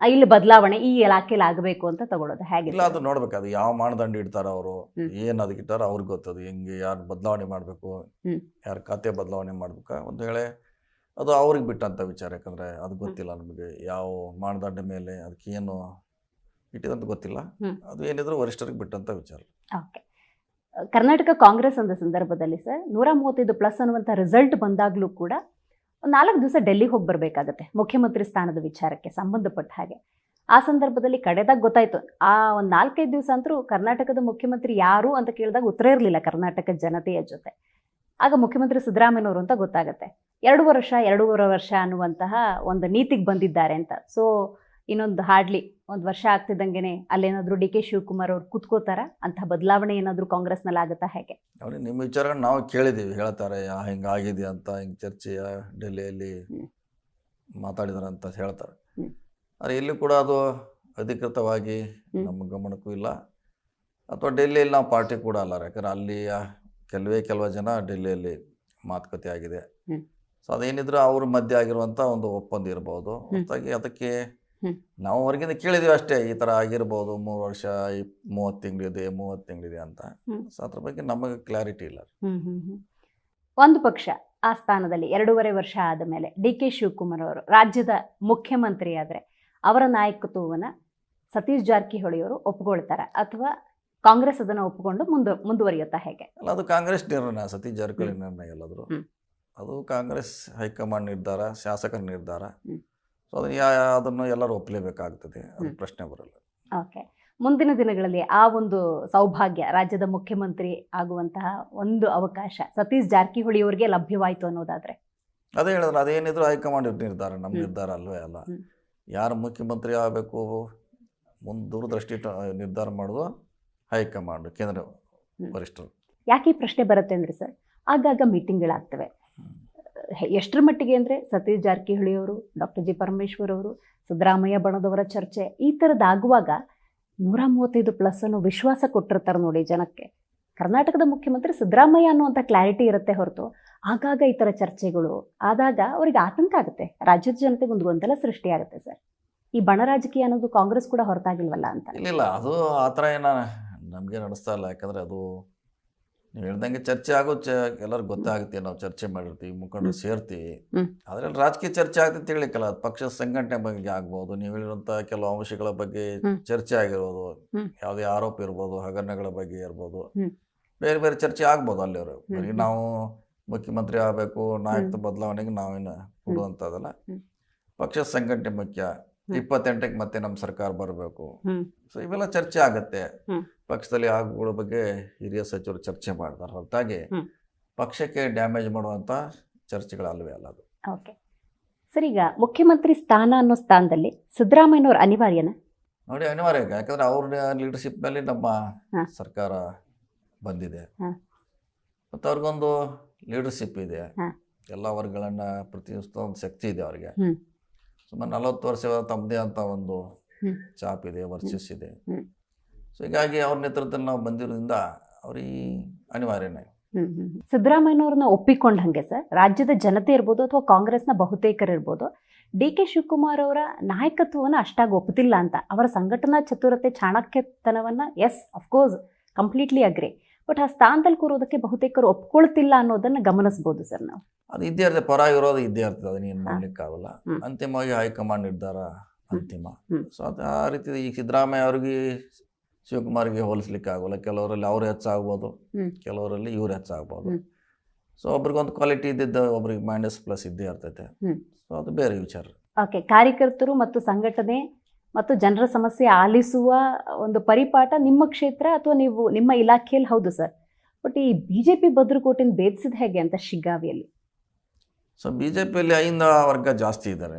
ಇಲ್ಲಿ ಬದಲಾವಣೆ ಈ ಇಲಾಖೆಯಲ್ಲಿ ಆಗಬೇಕು ಅಂತ ತಗೊಳ್ಳೋದು. ಹೇಗೆ ಇಲ್ಲ ಅದು ನೋಡ್ಬೇಕು. ಅದು ಯಾವ ಮಾನದಂಡ ಇಡ್ತಾರೆ ಅವರು ಏನ್ ಅದಕ್ಕೆ ಇಟ್ಟಾರ ಅವ್ರಿಗೆ ಗೊತ್ತದು. ಹೆಂಗೆ ಯಾರು ಬದಲಾವಣೆ ಮಾಡಬೇಕು ಯಾರ ಖಾತೆ ಬದಲಾವಣೆ ಮಾಡ್ಬೇಕಾ ಒಂದು ವೇಳೆ ಅದು ಅವ್ರಿಗೆ ಬಿಟ್ಟಂತ ವಿಚಾರ. ಯಾಕಂದ್ರೆ ಅದು ಗೊತ್ತಿಲ್ಲ ನಮಗೆ ಯಾವ ಮಾನದಂಡ ಮೇಲೆ ಅದಕ್ಕೆ ಏನು ಇಟ್ಟಿದಂತ ಗೊತ್ತಿಲ್ಲ. ಅದು ಏನಿದ್ರು ವರಿಷ್ಠರಿಗೆ ಬಿಟ್ಟಂತ ವಿಚಾರ. ಓಕೆ. ಕರ್ನಾಟಕ ಕಾಂಗ್ರೆಸ್ ಅಂದ ಸಂದರ್ಭದಲ್ಲಿ ಸರ್ ನೂರ ಮೂವತ್ತೈದು ಪ್ಲಸ್ ಅನ್ನುವಂಥ ರಿಸಲ್ಟ್ ಬಂದಾಗಲೂ ಕೂಡ ನಾಲ್ಕು ದಿವಸ ಡೆಲ್ಲಿಗೆ ಹೋಗಿ ಬರಬೇಕಾಗತ್ತೆ, ಮುಖ್ಯಮಂತ್ರಿ ಸ್ಥಾನದ ವಿಚಾರಕ್ಕೆ ಸಂಬಂಧಪಟ್ಟ ಹಾಗೆ. ಆ ಸಂದರ್ಭದಲ್ಲಿ ಕಡೆದಾಗ ಗೊತ್ತಾಯಿತು, ಆ ಒಂದು ನಾಲ್ಕೈದು ದಿವಸ ಅಂತರೂ ಕರ್ನಾಟಕದ ಮುಖ್ಯಮಂತ್ರಿ ಯಾರು ಅಂತ ಕೇಳಿದಾಗ ಉತ್ತರ ಇರಲಿಲ್ಲ ಕರ್ನಾಟಕ ಜನತೆಯ ಜೊತೆ. ಆಗ ಮುಖ್ಯಮಂತ್ರಿ ಸಿದ್ದರಾಮಯ್ಯನವರು ಅಂತ ಗೊತ್ತಾಗತ್ತೆ. ಎರಡು ವರ್ಷ, ಎರಡೂವರೆ ವರ್ಷ ಅನ್ನುವಂತಹ ಒಂದು ನೀತಿಗೆ ಬಂದಿದ್ದಾರೆ ಅಂತ. ಸೊ ಇನ್ನೊಂದು ಹಾರ್ಡ್ಲಿ ಒಂದು ವರ್ಷ ಆಗ್ತಿದ್ದಂಗೆನೆ ಅಲ್ಲೇನಾದರೂ ಡಿ ಕೆ ಶಿವಕುಮಾರ್ ಅವ್ರು ಕುತ್ಕೋತಾರ? ಅಂತ ಬದಲಾವಣೆ ಏನಾದರೂ ಕಾಂಗ್ರೆಸ್ನಲ್ಲಿ ಆಗುತ್ತಾ ಹೇಗೆ? ನೋಡಿ ನಿಮ್ಮ ವಿಚಾರಗಳನ್ನ ನಾವು ಕೇಳಿದ್ದೀವಿ ಹೇಳ್ತಾರೆ ಹಿಂಗಾಗಿದೆ ಅಂತ ಹಿಂಗೆ ಚರ್ಚೆಯ ಡೆಲ್ಲಿಯಲ್ಲಿ. ಮಾತಾಡಿದಾರೆ ಅಂತ ಹೇಳ್ತಾರೆ. ಆದ್ರೆ ಇಲ್ಲಿ ಕೂಡ ಅದು ಅಧಿಕೃತವಾಗಿ ನಮ್ಮ ಗಮನಕ್ಕೂ ಇಲ್ಲ. ಅಥವಾ ಡೆಲ್ಲಿಯಲ್ಲಿ ನಾವು ಪಾರ್ಟಿ ಕೂಡ ಅಲ್ಲ. ಯಾಕಂದ್ರೆ ಅಲ್ಲಿಯ ಕೆಲವೇ ಕೆಲವು ಜನ ಡೆಲ್ಲಿಯಲ್ಲಿ ಮಾತುಕತೆ ಆಗಿದೆ. ಸೊ ಅದೇನಿದ್ರು ಅವ್ರ ಮಧ್ಯೆ ಆಗಿರುವಂಥ ಒಂದು ಒಪ್ಪಂದ ಇರ್ಬೋದು. ಹೊರತಾಗಿ ಅದಕ್ಕೆ. ನಾವು ಹೊರಗಿಂದ ಕೇಳಿದೀವಿ ಅಷ್ಟೇ ಈ ಥರ ಆಗಿರ್ಬೋದು ಮೂರು ವರ್ಷ ಮೂವತ್ತು ತಿಂಗಳಿದೆ ಮೂವತ್ತು ತಿಂಗಳಿದೆ ಅಂತ. ಸೊ ಅದ್ರ ಬಗ್ಗೆ ನಮಗೆ ಕ್ಲಾರಿಟಿ ಇಲ್ಲ ಒಂದು ಪಕ್ಷ ಆ ಸ್ಥಾನದಲ್ಲಿ ಎರಡೂವರೆ ವರ್ಷ ಆದ ಮೇಲೆ ಡಿ ಕೆ ಶಿವಕುಮಾರ್ ಅವರು ರಾಜ್ಯದ ಮುಖ್ಯಮಂತ್ರಿ ಆದರೆ ಅವರ ನಾಯಕತ್ವವನ್ನು ಸತೀಶ್ ಜಾರಕಿಹೊಳಿ ಅವರು ಒಪ್ಕೊಳ್ತಾರೆ ಅಥವಾ ಕಾಂಗ್ರೆಸ್ ಅದನ್ನು ಒಪ್ಪಿಕೊಂಡು ಮುಂದೆ ಮುಂದುವರಿಯುತ್ತಾ ಹೇಗೆ? ಅಲ್ಲ ಅದು ಕಾಂಗ್ರೆಸ್ ನಿರ್ಣಯ ಸತೀಶ್ ಜಾರಕಿಹೊಳಿ ನಿರ್ಣಯ ಎಲ್ಲಾದರೂ ಅದು ಕಾಂಗ್ರೆಸ್ ಹೈಕಮಾಂಡ್ ನಿರ್ಧಾರ ಶಾಸಕರ ನಿರ್ಧಾರ. ಸೊ ಅದನ್ನು ಯಾ ಅದನ್ನು ಎಲ್ಲರೂ ಒಪ್ಪಲೇಬೇಕಾಗ್ತದೆ ಅದು ಪ್ರಶ್ನೆ ಬರಲ್ಲ. ಓಕೆ. ಮುಂದಿನ ದಿನಗಳಲ್ಲಿ ಆ ಒಂದು ಸೌಭಾಗ್ಯ ರಾಜ್ಯದ ಮುಖ್ಯಮಂತ್ರಿ ಆಗುವಂತಹ ಒಂದು ಅವಕಾಶ ಸತೀಶ್ ಜಾರಕಿಹೊಳಿ ಅವರಿಗೆ ಲಭ್ಯವಾಯಿತು ಅನ್ನೋದಾದ್ರೆ? ಅದೇ ಹೇಳಿದ್ರೆ ಅದೇನಿದ್ರು ಹೈಕಮಾಂಡ್ ನಿರ್ಧಾರ ನಮ್ಮ ನಿರ್ಧಾರ ಅಲ್ವೇ ಅಲ್ಲ. ಯಾರು ಮುಖ್ಯಮಂತ್ರಿ ಆಗಬೇಕು ಮುಂದೆ ದೂರದೃಷ್ಟಿ ನಿರ್ಧಾರ ಮಾಡೋದು ಹೈಕಮಾಂಡ್ ಕೇಂದ್ರ. ವರಿಷ್ಠರು. ಯಾಕೆ ಈ ಪ್ರಶ್ನೆ ಬರುತ್ತೆ ಅಂದ್ರೆ ಸರ್ ಆಗಾಗ ಮೀಟಿಂಗ್ಗಳಾಗ್ತವೆ ಎಷ್ಟರ ಮಟ್ಟಿಗೆ ಅಂದರೆ ಸತೀಶ್ ಜಾರಕಿಹೊಳಿ ಅವರು, ಡಾಕ್ಟರ್ ಜಿ ಪರಮೇಶ್ವರ್ ಅವರು, ಸಿದ್ದರಾಮಯ್ಯ ಬಣದವರ ಚರ್ಚೆ ಈ ಥರದ್ದಾಗುವಾಗ ನೂರ ಮೂವತ್ತೈದು ಪ್ಲಸ್ ಅನ್ನು ವಿಶ್ವಾಸ ಕೊಟ್ಟಿರ್ತಾರೆ ನೋಡಿ ಜನಕ್ಕೆ. ಕರ್ನಾಟಕದ ಮುಖ್ಯಮಂತ್ರಿ ಸಿದ್ದರಾಮಯ್ಯ ಅನ್ನುವಂಥ ಕ್ಲಾರಿಟಿ ಇರುತ್ತೆ ಹೊರತು. ಆಗಾಗ ಈ ಥರ ಚರ್ಚೆಗಳು ಆದಾಗ ಅವರಿಗೆ ಆತಂಕ ಆಗುತ್ತೆ. ರಾಜ್ಯದ ಜನತೆಗೆ ಒಂದು ಗೊಂದಲ ಸೃಷ್ಟಿಯಾಗುತ್ತೆ ಸರ್. ಈ ಬಣ ರಾಜಕೀಯ ಅನ್ನೋದು ಕಾಂಗ್ರೆಸ್ ಕೂಡ ಹೊರತಾಗಿಲ್ವಲ್ಲ ಅಂತ. ಇಲ್ಲ ಅದು ಆ ಥರ ಏನೋ ನಮಗೆ ನಡೆಸ್ತಾ ಇಲ್ಲ. ಯಾಕಂದರೆ ಅದು ನೀವು ಹೇಳ್ದಂಗೆ ಚರ್ಚೆ ಆಗೋ ಚ ಎಲ್ಲರಿಗೂ ಗೊತ್ತಾಗುತ್ತೆ ನಾವು ಚರ್ಚೆ ಮಾಡಿರ್ತೀವಿ ಮುಖಂಡರು ಸೇರ್ತೀವಿ. ಅದ್ರಲ್ಲಿ ರಾಜಕೀಯ ಚರ್ಚೆ ಹೇಳಿಕ್ಕಲ್ಲ ಅದು ಪಕ್ಷದ ಸಂಘಟನೆ ಬಗ್ಗೆ ಆಗ್ಬೋದು ನೀವು ಹೇಳಿರುವಂಥ ಕೆಲವು ಅಂಶಗಳ ಬಗ್ಗೆ ಚರ್ಚೆ ಆಗಿರ್ಬೋದು. ಯಾವುದೇ ಆರೋಪ ಇರ್ಬೋದು ಹಗರಣಗಳ ಬಗ್ಗೆ ಇರ್ಬೋದು ಬೇರೆ ಬೇರೆ ಚರ್ಚೆ ಆಗ್ಬೋದು ಅಲ್ಲಿವರು ಬರೀ ನಾವು ಮುಖ್ಯಮಂತ್ರಿ ಆಗಬೇಕು ನಾಯಕತ್ವ ಬದಲಾವಣೆಗೆ ನಾವೇನು ಕೊಡುವಂಥದ್ದಲ್ಲ. ಪಕ್ಷ ಪಕ್ಷದ ಸಂಘಟನೆ ಮುಖ್ಯ. ಇಪ್ಪತ್ತೆಂಟಕ್ಕೆ ಮತ್ತೆ ನಮ್ಮ ಸರ್ಕಾರ ಬರಬೇಕು. ಸೊ ಇವೆಲ್ಲ ಚರ್ಚೆ ಆಗುತ್ತೆ. ಪಕ್ಷದಲ್ಲಿ ಆಗುಗಳ ಬಗ್ಗೆ ಹಿರಿಯ ಸಚಿವರು ಚರ್ಚೆ ಮಾಡ್ತಾರೆ. ಹೊರತಾಗಿ ಪಕ್ಷಕ್ಕೆ ಡ್ಯಾಮೇಜ್ ಮಾಡುವಂಥ ಚರ್ಚೆಗಳಲ್ವೇ ಅಲ್ಲ ಅದು. ಓಕೆ. ಸರ್ ಈಗ ಮುಖ್ಯಮಂತ್ರಿ ಸ್ಥಾನ ಅನ್ನೋ ಸ್ಥಾನದಲ್ಲಿ ಸಿದ್ದರಾಮಯ್ಯನವ್ರ ಅನಿವಾರ್ಯನ? ನೋಡಿ ಅನಿವಾರ್ಯ ಯಾಕಂದ್ರೆ ಅವ್ರ ಲೀಡರ್ಶಿಪ್ನಲ್ಲಿ ನಮ್ಮ ಸರ್ಕಾರ ಬಂದಿದೆ. ಮತ್ತೆ ಅವ್ರಿಗೊಂದು ಲೀಡರ್ಶಿಪ್ ಇದೆ. ಎಲ್ಲ ವರ್ಗಗಳನ್ನ ಪ್ರತಿನಿಧಿಸುವ ಒಂದು ಶಕ್ತಿ ಇದೆ ಅವರಿಗೆ. ಸುಮಾರು ನಲವತ್ತು ವರ್ಷ ತಮ್ಮದೇ ಅಂತ ಒಂದು. ಚಾಪ್ ಇದೆ ವರ್ಚಸ್ ಇದೆ. ಸೊ ಹೀಗಾಗಿ ಅವ್ರ ನೇತೃತ್ವದಲ್ಲಿ ನಾವು ಬಂದಿರೋದ್ರಿಂದ ಅವ್ರಿಗೆ ಅನಿವಾರ್ಯನೇ. ಸಿದ್ದರಾಮಯ್ಯನವ್ರನ್ನ ಒಪ್ಪಿಕೊಂಡ ಹಾಗೆ ಸರ್? ರಾಜ್ಯದ ಜನತೆ ಇರ್ಬೋದು ಅಥವಾ ಕಾಂಗ್ರೆಸ್ನ ಬಹುತೇಕರು ಇರ್ಬೋದು ಡಿ ಕೆ ಶಿವಕುಮಾರ್ ಅವರ ನಾಯಕತ್ವವನ್ನು ಅಷ್ಟಾಗಿ ಒಪ್ಪುತ್ತಿಲ್ಲ ಅಂತ ಅವರ ಸಂಘಟನಾ ಚತುರತೆ ಚಾಣಕ್ಯತನವನ್ನು yes of course completely agree but ಆ ಸ್ಥಾನದಲ್ಲಿ ಕೂರೋದಕ್ಕೆ ಬಹುತೇಕರು ಒಪ್ಕೊಳ್ತಿಲ್ಲ ಅನ್ನೋದನ್ನ ಗಮನಿಸ್ಬೋದು ಸರ್ ನಾವು. ಅದು ಇದ್ದೇ ಇರ್ತದೆ ಪರ ಇರೋದು ಇದ್ದೇ ಇರ್ತದೆ ಅದನ್ನ ಏನು ಮಾಡಲಿಕ್ಕಾಗಲ್ಲ. ಅಂತಿಮವಾಗಿ ಹೈಕಮಾಂಡ್ ನಿರ್ಧಾರ ಅಂತಿಮ. ಸೊ ಅದು ಆ ರೀತಿ ಈ ಸಿದ್ದರಾಮಯ್ಯ ಅವ್ರಿಗೆ ಶಿವಕುಮಾರ್ಗೆ ಹೋಲಿಸ್ಲಿಕ್ಕೆ ಆಗೋಲ್ಲ ಕೆಲವರಲ್ಲಿ ಅವ್ರು ಹೆಚ್ಚಾಗ್ಬೋದು. ಕೆಲವರಲ್ಲಿ ಇವ್ರು ಹೆಚ್ಚಾಗ್ಬೋದು. ಸೊ ಒಬ್ರಿಗೊಂದು ಕ್ವಾಲಿಟಿ ಇದ್ದಿದ್ದ ಒಬ್ರಿಗೆ ಮೈನಸ್ ಪ್ಲಸ್ ಇದ್ದೇ ಇರ್ತೈತೆ. ಸೊ ಅದು ಬೇರೆ ವಿಚಾರ ಓಕೆ ಕಾರ್ಯಕರ್ತರು ಮತ್ತು ಸಂಘಟನೆ ಮತ್ತು ಜನರ ಸಮಸ್ಯೆ ಆಲಿಸುವ ಒಂದು ಪರಿಪಾಠ ನಿಮ್ಮ ಕ್ಷೇತ್ರ ಅಥವಾ ನೀವು ನಿಮ್ಮ ಇಲಾಖೆಯಲ್ಲಿ ಹೌದು ಸರ್ ಬಟ್ ಈ ಬಿ ಜೆ ಪಿ ಭದ್ರಕೋಟೆನ ಭೇದಿಸಿದ ಹೇಗೆ ಅಂತ ಶಿಗ್ಗಾವಿಯಲ್ಲಿ ಸೊ ಬಿ ಜೆ ಪಿಯಲ್ಲಿ ಐಂದ ವರ್ಗ ಜಾಸ್ತಿ ಇದ್ದಾರೆ.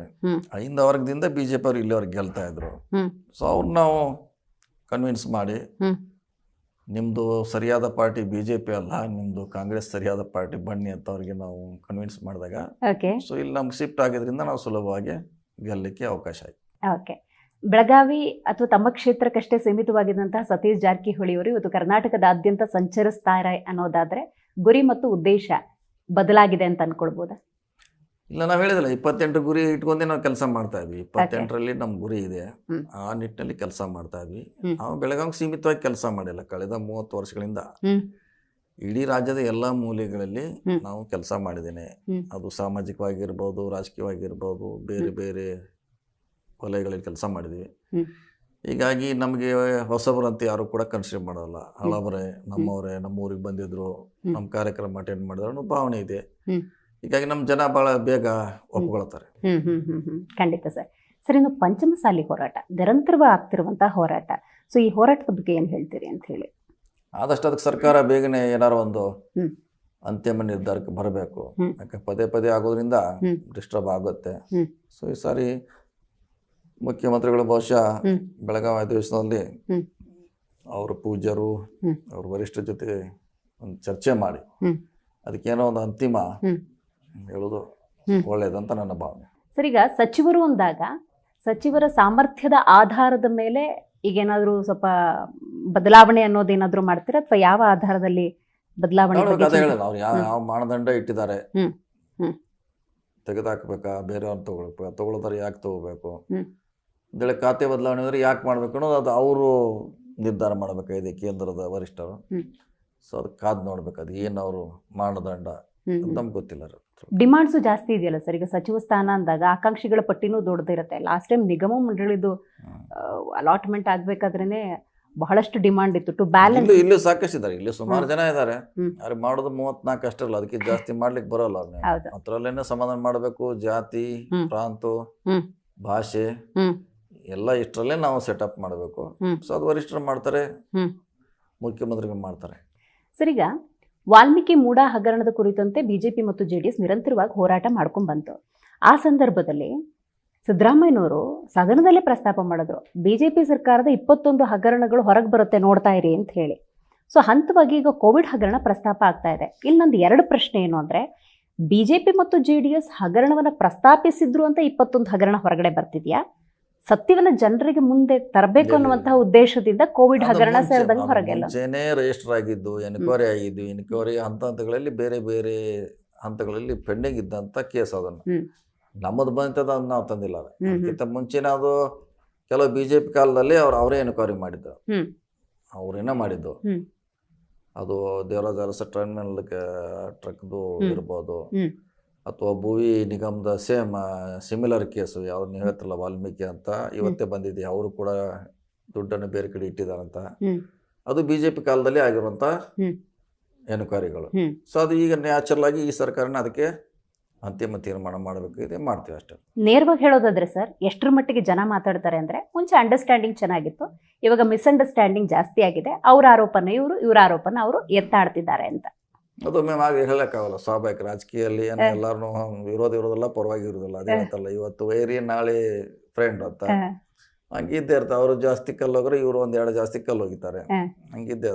ಐಂದ ವರ್ಗದಿಂದ ಬಿ ಜೆ ಪಿ ಅವ್ರು ಇಲ್ಲಿವರೆಗೆ ಗೆಲ್ತಾ ಇದ್ರು. ಸೊ ಅವ್ರನ್ನ ನಾವು ಕನ್ವಿನ್ಸ್ ಮಾಡಿ. ನಿಮ್ಮದು ಸರಿಯಾದ ಪಾರ್ಟಿ ಬಿ ಜೆ ಪಿ ಅಲ್ಲ ನಿಮ್ಮದು ಕಾಂಗ್ರೆಸ್ ಸರಿಯಾದ ಪಾರ್ಟಿ ಬನ್ನಿ ಅಂತ ಅವ್ರಿಗೆ ನಾವು ಕನ್ವಿನ್ಸ್ ಮಾಡಿದಾಗ ಓಕೆ ಸೊ ಇಲ್ಲಿ ನಮ್ಗೆ ಶಿಫ್ಟ್ ಆಗಿದ್ರಿಂದ ನಾವು ಸುಲಭವಾಗಿ ಗೆಲ್ಲಲಿಕ್ಕೆ ಅವಕಾಶ ಆಯ್ತು. ಓಕೆ ಬೆಳಗಾವಿ ಅಥವಾ ತಮ್ಮ ಕ್ಷೇತ್ರಕ್ಕಷ್ಟೇ ಸೀಮಿತವಾಗಿದ್ದಂತಹ ಸತೀಶ್ ಜಾರಕಿಹೊಳಿ ಅವರು ಇವತ್ತು ಕರ್ನಾಟಕದಾದ್ಯಂತ ಸಂಚರಿಸ್ತಾರೆ ಅನ್ನೋದಾದ್ರೆ ಗುರಿ ಮತ್ತು ಉದ್ದೇಶ ಬದಲಾಗಿದೆ ಅಂತ ಅನ್ಕೊಳ್ಬೋದಾ? ಇಲ್ಲ ನಾವು ಹೇಳಿದಲ್ಲ ಇಪ್ಪತ್ತೆಂಟು ಗುರಿ ಇಟ್ಕೊಂಡೇ ನಾವು ಕೆಲಸ ಮಾಡ್ತಾ ಇದ್ವಿ. ಇಪ್ಪತ್ತೆಂಟರಲ್ಲಿ ನಮ್ಮ ಗುರಿ ಇದೆ. ಆ ನಿಟ್ಟಿನಲ್ಲಿ ಕೆಲಸ ಮಾಡ್ತಾ ಇದ್ವಿ. ನಾವು ಬೆಳಗಾವಿ ಸೀಮಿತವಾಗಿ ಕೆಲಸ ಮಾಡಿಲ್ಲ. ಕಳೆದ ಮೂವತ್ತು ವರ್ಷಗಳಿಂದ ಇಡೀ ರಾಜ್ಯದ ಎಲ್ಲ ಮೂಲೆಗಳಲ್ಲಿ ನಾವು ಕೆಲಸ ಮಾಡಿದ್ದೇನೆ. ಅದು ಸಾಮಾಜಿಕವಾಗಿರ್ಬೋದು ರಾಜಕೀಯವಾಗಿರ್ಬೋದು ಬೇರೆ ಬೇರೆ ವಲಯಗಳಲ್ಲಿ ಕೆಲಸ ಮಾಡಿದ್ವಿ. ಹೀಗಾಗಿ ನಮಗೆ ಹೊಸಬರಂತ ಯಾರು ಕೂಡ ಕನ್ಸಿಡರ್ ಮಾಡೋಲ್ಲ. ಹಳಬರೇ ನಮ್ಮವರೇ ನಮ್ಮ ಊರಿಗೆ ಬಂದಿದ್ರು. ನಮ್ಮ ಕಾರ್ಯಕ್ರಮ ಅಟೆಂಡ್ ಮಾಡಿದ್ರು ಅನ್ನೋ ಭಾವನೆ ಇದೆ. ಹೀಗಾಗಿ ನಮ್ಮ ಜನ ಬಹಳ ಬೇಗ ಒಪ್ಕೊಳ್ತಾರೆ. ಖಂಡಿತ ಸರ್. ಸರ್ ಇನ್ನು ಪಂಚಮಸಾಲಿ ಹೋರಾಟ ನಿರಂತರವಾಗಿ ಆಗ್ತಿರುವಂತಹ ಹೋರಾಟ. ಸೊ ಈ ಹೋರಾಟದ ಬಗ್ಗೆ ಏನು ಹೇಳ್ತೀರಿ ಅಂತ ಹೇಳಿ. ಆದಷ್ಟು ಅದಕ್ಕೆ ಸರ್ಕಾರ ಬೇಗನೆ ಏನಾರು ಒಂದು. ಅಂತಿಮ ನಿರ್ಧಾರಕ್ಕೆ ಬರಬೇಕು. ಯಾಕೆ ಪದೇ ಪದೇ ಆಗೋದ್ರಿಂದ ಡಿಸ್ಟರ್ಬ್ ಆಗುತ್ತೆ. ಸೊ ಈ ಸಾರಿ ಮುಖ್ಯಮಂತ್ರಿಗಳು ಬಹುಶಃ ಬೆಳಗಾವಿ ಅಧಿವೇಶನದಲ್ಲಿ ಅವರ ಪೂಜ್ಯರು ಅವ್ರ ವರಿಷ್ಠರ ಜೊತೆ ಒಂದು ಚರ್ಚೆ ಮಾಡಿ. ಅದಕ್ಕೇನೋ ಒಂದು ಅಂತಿಮ. ಹೇಳೋದು. ಒಳ್ಳೇದಂತ ನನ್ನ ಭಾವನೆ ಸರ್ ಈಗ ಸಚಿವರು ಅಂದಾಗ ಸಚಿವರ ಸಾಮರ್ಥ್ಯದ ಆಧಾರದ ಮೇಲೆ ಈಗೇನಾದರೂ ಸ್ವಲ್ಪ ಬದಲಾವಣೆ ಅನ್ನೋದೇನಾದರೂ ಮಾಡ್ತೀರಾ ಅಥವಾ ಯಾವ ಆಧಾರದಲ್ಲಿ ಬದಲಾವಣೆ ನೋಡ್ಬೇಕು ಬಗ್ಗೆ ಅದೇ ಹೇಳಲ್ಲ ಅವ್ರು ಯಾವ ಯಾವ ಮಾನದಂಡ ಇಟ್ಟಿದ್ದಾರೆ ಹ್ಮ್. ಹ್ಮ್. ತೆಗೆದಾಕ್ಬೇಕಾ ಬೇರೆಯವ್ರನ್ನ ತಗೊಳ್ಬೇಕಾ ತಗೊಳ್ತಾರೆ ಯಾಕೆ ತಗೋಬೇಕು ಹ್ಮ್. ಅಂತೇಳಿ ಖಾತೆ ಬದಲಾವಣೆ ಅಂದ್ರೆ ಯಾಕೆ ಮಾಡ್ಬೇಕು ಅನ್ನೋದು ಅದು ಅವರು ನಿರ್ಧಾರ ಮಾಡಬೇಕಾಗಿದೆ ಕೇಂದ್ರದ ವರಿಷ್ಠರು ಹ್ಮ್. ಸೊ ಅದಕ್ಕೆ ಕಾದು ನೋಡ್ಬೇಕು ಅದು ಏನು ಅವರು ಮಾನದಂಡ ಅಂತ. ನಮ್ಗೆ ಗೊತ್ತಿಲ್ಲ ಅದು. ಡಿಮಾಂಡ್ಸು ಜಾಸ್ತಿ ಇದೆಯಲ್ಲ ಸರ್? ಈಗ ಸಚಿವ ಸ್ಥಾನ ಅಂದಾಗ ಆಕಾಂಕ್ಷಿಗಳ ಪಟ್ಟಿನೂ ದೊಡ್ಡದಿರುತ್ತೆ. ಲಾಸ್ಟ್ ಟೈಮ್ ನಿಗಮ ಮಂಡಳಿದು ಅಲಾಟ್ಮೆಂಟ್ ಆಗ್ಬೇಕಾದ್ರೇನೆ ಬಹಳಷ್ಟು ಡಿಮಾಂಡ್ ಇತ್ತು. ಟು ಬ್ಯಾಲೆನ್ಸ್ ಇಲ್ಲೂ ಸಾಕಷ್ಟು ಇದ್ದಾರೆ. ಇಲ್ಲಿ ಸುಮಾರು ಜನ ಇದ್ದಾರೆ. ಅವ್ರಿಗೆ ಮಾಡೋದು ಮೂವತ್ನಾಲ್ಕು ಅಷ್ಟಲ್ಲ ಅದಕ್ಕೆ ಜಾಸ್ತಿ ಮಾಡ್ಲಿಕ್ಕೆ ಬರೋಲ್ಲ ಅವ್ರನ್ನ ಅದರಲ್ಲೇನೆ ಸಮಾಧಾನ ಮಾಡಬೇಕು. ಜಾತಿ ಪ್ರಾಂತ ಭಾಷೆ. ಎಲ್ಲ ಇಷ್ಟರಲ್ಲೇ ನಾವು ಸೆಟಪ್ ಮಾಡಬೇಕು. ಸೊ ಅದು ವರಿಷ್ಠರು ಮಾಡ್ತಾರೆ. ಮುಖ್ಯಮಂತ್ರಿಗಳು ಮಾಡ್ತಾರೆ. ಸರಿಗ? ವಾಲ್ಮೀಕಿ ಮೂಡ ಹಗರಣದ ಕುರಿತಂತೆ ಬಿಜೆಪಿ ಮತ್ತು ಜೆಡಿಎಸ್ ನಿರಂತರವಾಗಿ ಹೋರಾಟ ಮಾಡ್ಕೊಂಡು ಬಂತು. ಆ ಸಂದರ್ಭದಲ್ಲಿ ಸಿದ್ದರಾಮಯ್ಯನವರು ಸದನದಲ್ಲೇ ಪ್ರಸ್ತಾಪ ಮಾಡಿದ್ರು, ಬಿಜೆಪಿ ಸರ್ಕಾರದ ಇಪ್ಪತ್ತೊಂದು ಹಗರಣಗಳು ಹೊರಗೆ ಬರುತ್ತೆ ನೋಡ್ತಾ ಇರಿ ಅಂತ ಹೇಳಿ. ಸೊ, ಹಂತವಾಗಿ ಈಗ ಕೋವಿಡ್ ಹಗರಣ ಪ್ರಸ್ತಾಪ ಆಗ್ತಾ ಇದೆ. ಇಲ್ಲಿ ನಂದು ಎರಡು ಪ್ರಶ್ನೆ ಏನು ಅಂದ್ರೆ, ಬಿಜೆಪಿ ಮತ್ತು ಜೆ ಡಿ ಎಸ್ ಹಗರಣವನ್ನು ಪ್ರಸ್ತಾಪಿಸಿದ್ರು ಅಂತ ಇಪ್ಪತ್ತೊಂದು ಹಗರಣ ಹೊರಗಡೆ ಬರ್ತಿದ್ಯಾ? ಸತ್ಯವನ್ನ ಜನರಿಗೆ ಮುಂದೆ ತರಬೇಕು. ಅನ್ನುವಂತಹ ಉದ್ದೇಶದಿಂದ ಕೋವಿಡ್ ಹಗರಣ ಸೇರಿದಂಗೆ ಹೊರಗೆಲ್ಲ. ಮುಂಚೆನೇ ರಿಜಿಸ್ಟರ್ ಆಗಿದ್ದು ಎನ್ಕ್ವೈರಿ ಆಗಿದ್ದು ಎನ್ಕ್ವೈರಿ ಹಂತ ಹಂತಗಳಲ್ಲಿ ಬೇರೆ ಬೇರೆ ಹಂತಗಳಲ್ಲಿ ಪೆಂಡಿಂಗ್ ಇದ್ದಂತ ಕೇಸ್ ಅದನ್ನು ನಮ್ಮದು ಬಂತದ ನಾವು ತಂದಿಲ್ಲ. ಅದಕ್ಕಿಂತ ಮುಂಚೆನೇ ಅದು ಕೆಲವು ಬಿಜೆಪಿ ಜೆ ಪಿ ಕಾಲದಲ್ಲಿ ಅವ್ರು ಅವರೇ ಎನ್ಕ್ವೈರಿ ಮಾಡಿದ್ದು. ಅವ್ರೇನ ಮಾಡಿದ್ದು. ಅದು ದೇವರಾಜ ಅರಸ ಟರ್ಮಿನಲ್ ಟ್ರಕ್ದು. ಇರ್ಬೋದು. ಅಥವಾ ಭುವಿ ನಿಗಮದ ಸೇಮ್ ಸಿಮಿಲರ್ ಕೇಸು ಯಾವ್ದು ಹೇಳ್ತಲ್ಲ ಹೇಳ್ತಿರಲ್ಲ ವಾಲ್ಮೀಕಿ ಅಂತ ಇವತ್ತೇ ಬಂದಿದೆ ಅವರು ಕೂಡ ದುಡ್ಡನ್ನು ಬೇರೆ ಕಡೆ ಇಟ್ಟಿದಾರಂತ. ಅದು ಬಿ ಜೆ ಪಿ ಕಾಲದಲ್ಲಿ ಆಗಿರುವಂಥ ಹ್ಮ್. ಎನ್ಕ್ವೈರಿಗಳು ಸೊ ಅದು ಈಗ ನ್ಯಾಚುರಲ್ ಆಗಿ ಈ ಸರ್ಕಾರನ ಅದಕ್ಕೆ ಅಂತಿಮ ತೀರ್ಮಾನ ಮಾಡಬೇಕಿದೆ ಮಾಡ್ತೀವಿ ಅಷ್ಟೇ. ನೇರವಾಗಿ ಹೇಳೋದಾದ್ರೆ ಸರ್ ಎಷ್ಟರ ಮಟ್ಟಿಗೆ ಜನ ಮಾತಾಡ್ತಾರೆ ಅಂದ್ರೆ ಮುಂಚೆ ಅಂಡರ್ಸ್ಟ್ಯಾಂಡಿಂಗ್ ಚೆನ್ನಾಗಿತ್ತು ಇವಾಗ ಮಿಸ್ಅಂಡರ್ಸ್ಟ್ಯಾಂಡಿಂಗ್ ಜಾಸ್ತಿ ಆಗಿದೆ ಅವ್ರ ಆರೋಪನ ಇವರು ಇವ್ರ ಆರೋಪನ ಅವರು ಎತ್ತಾಡ್ತಿದ್ದಾರೆ ಅಂತ. ಅದು ನಾವು ಆಗ ಹೇಳಕ್ಕಾಗಲ್ಲ. ಸ್ವಾಭಾವಿಕ ರಾಜಕೀಯಲ್ಲಿ ಏನು. ಎಲ್ಲಾರು ವಿರೋಧ ಇರೋದಿಲ್ಲ ಪರವಾಗಿ ಇರೋದಿಲ್ಲ ಅದೇ ಹ. ಅಂತಲ್ಲ ಇವತ್ತು ವೈರಿ ನಾಳೆ ಫ್ರೆಂಡ್ ಅಂತ. ಹಂಗಿದ್ದೇ ಇರ್ತಾರೆ ಅವರು ಜಾಸ್ತಿ ಕಲ್ಲು ಹೋಗ್ರೆ ಇವರು ಒಂದ್ ಎರಡು ಜಾಸ್ತಿ ಕಲ್ಲು ಹೋಗಿದ್ದಾರೆ ಹಂಗಿದ್ದೇ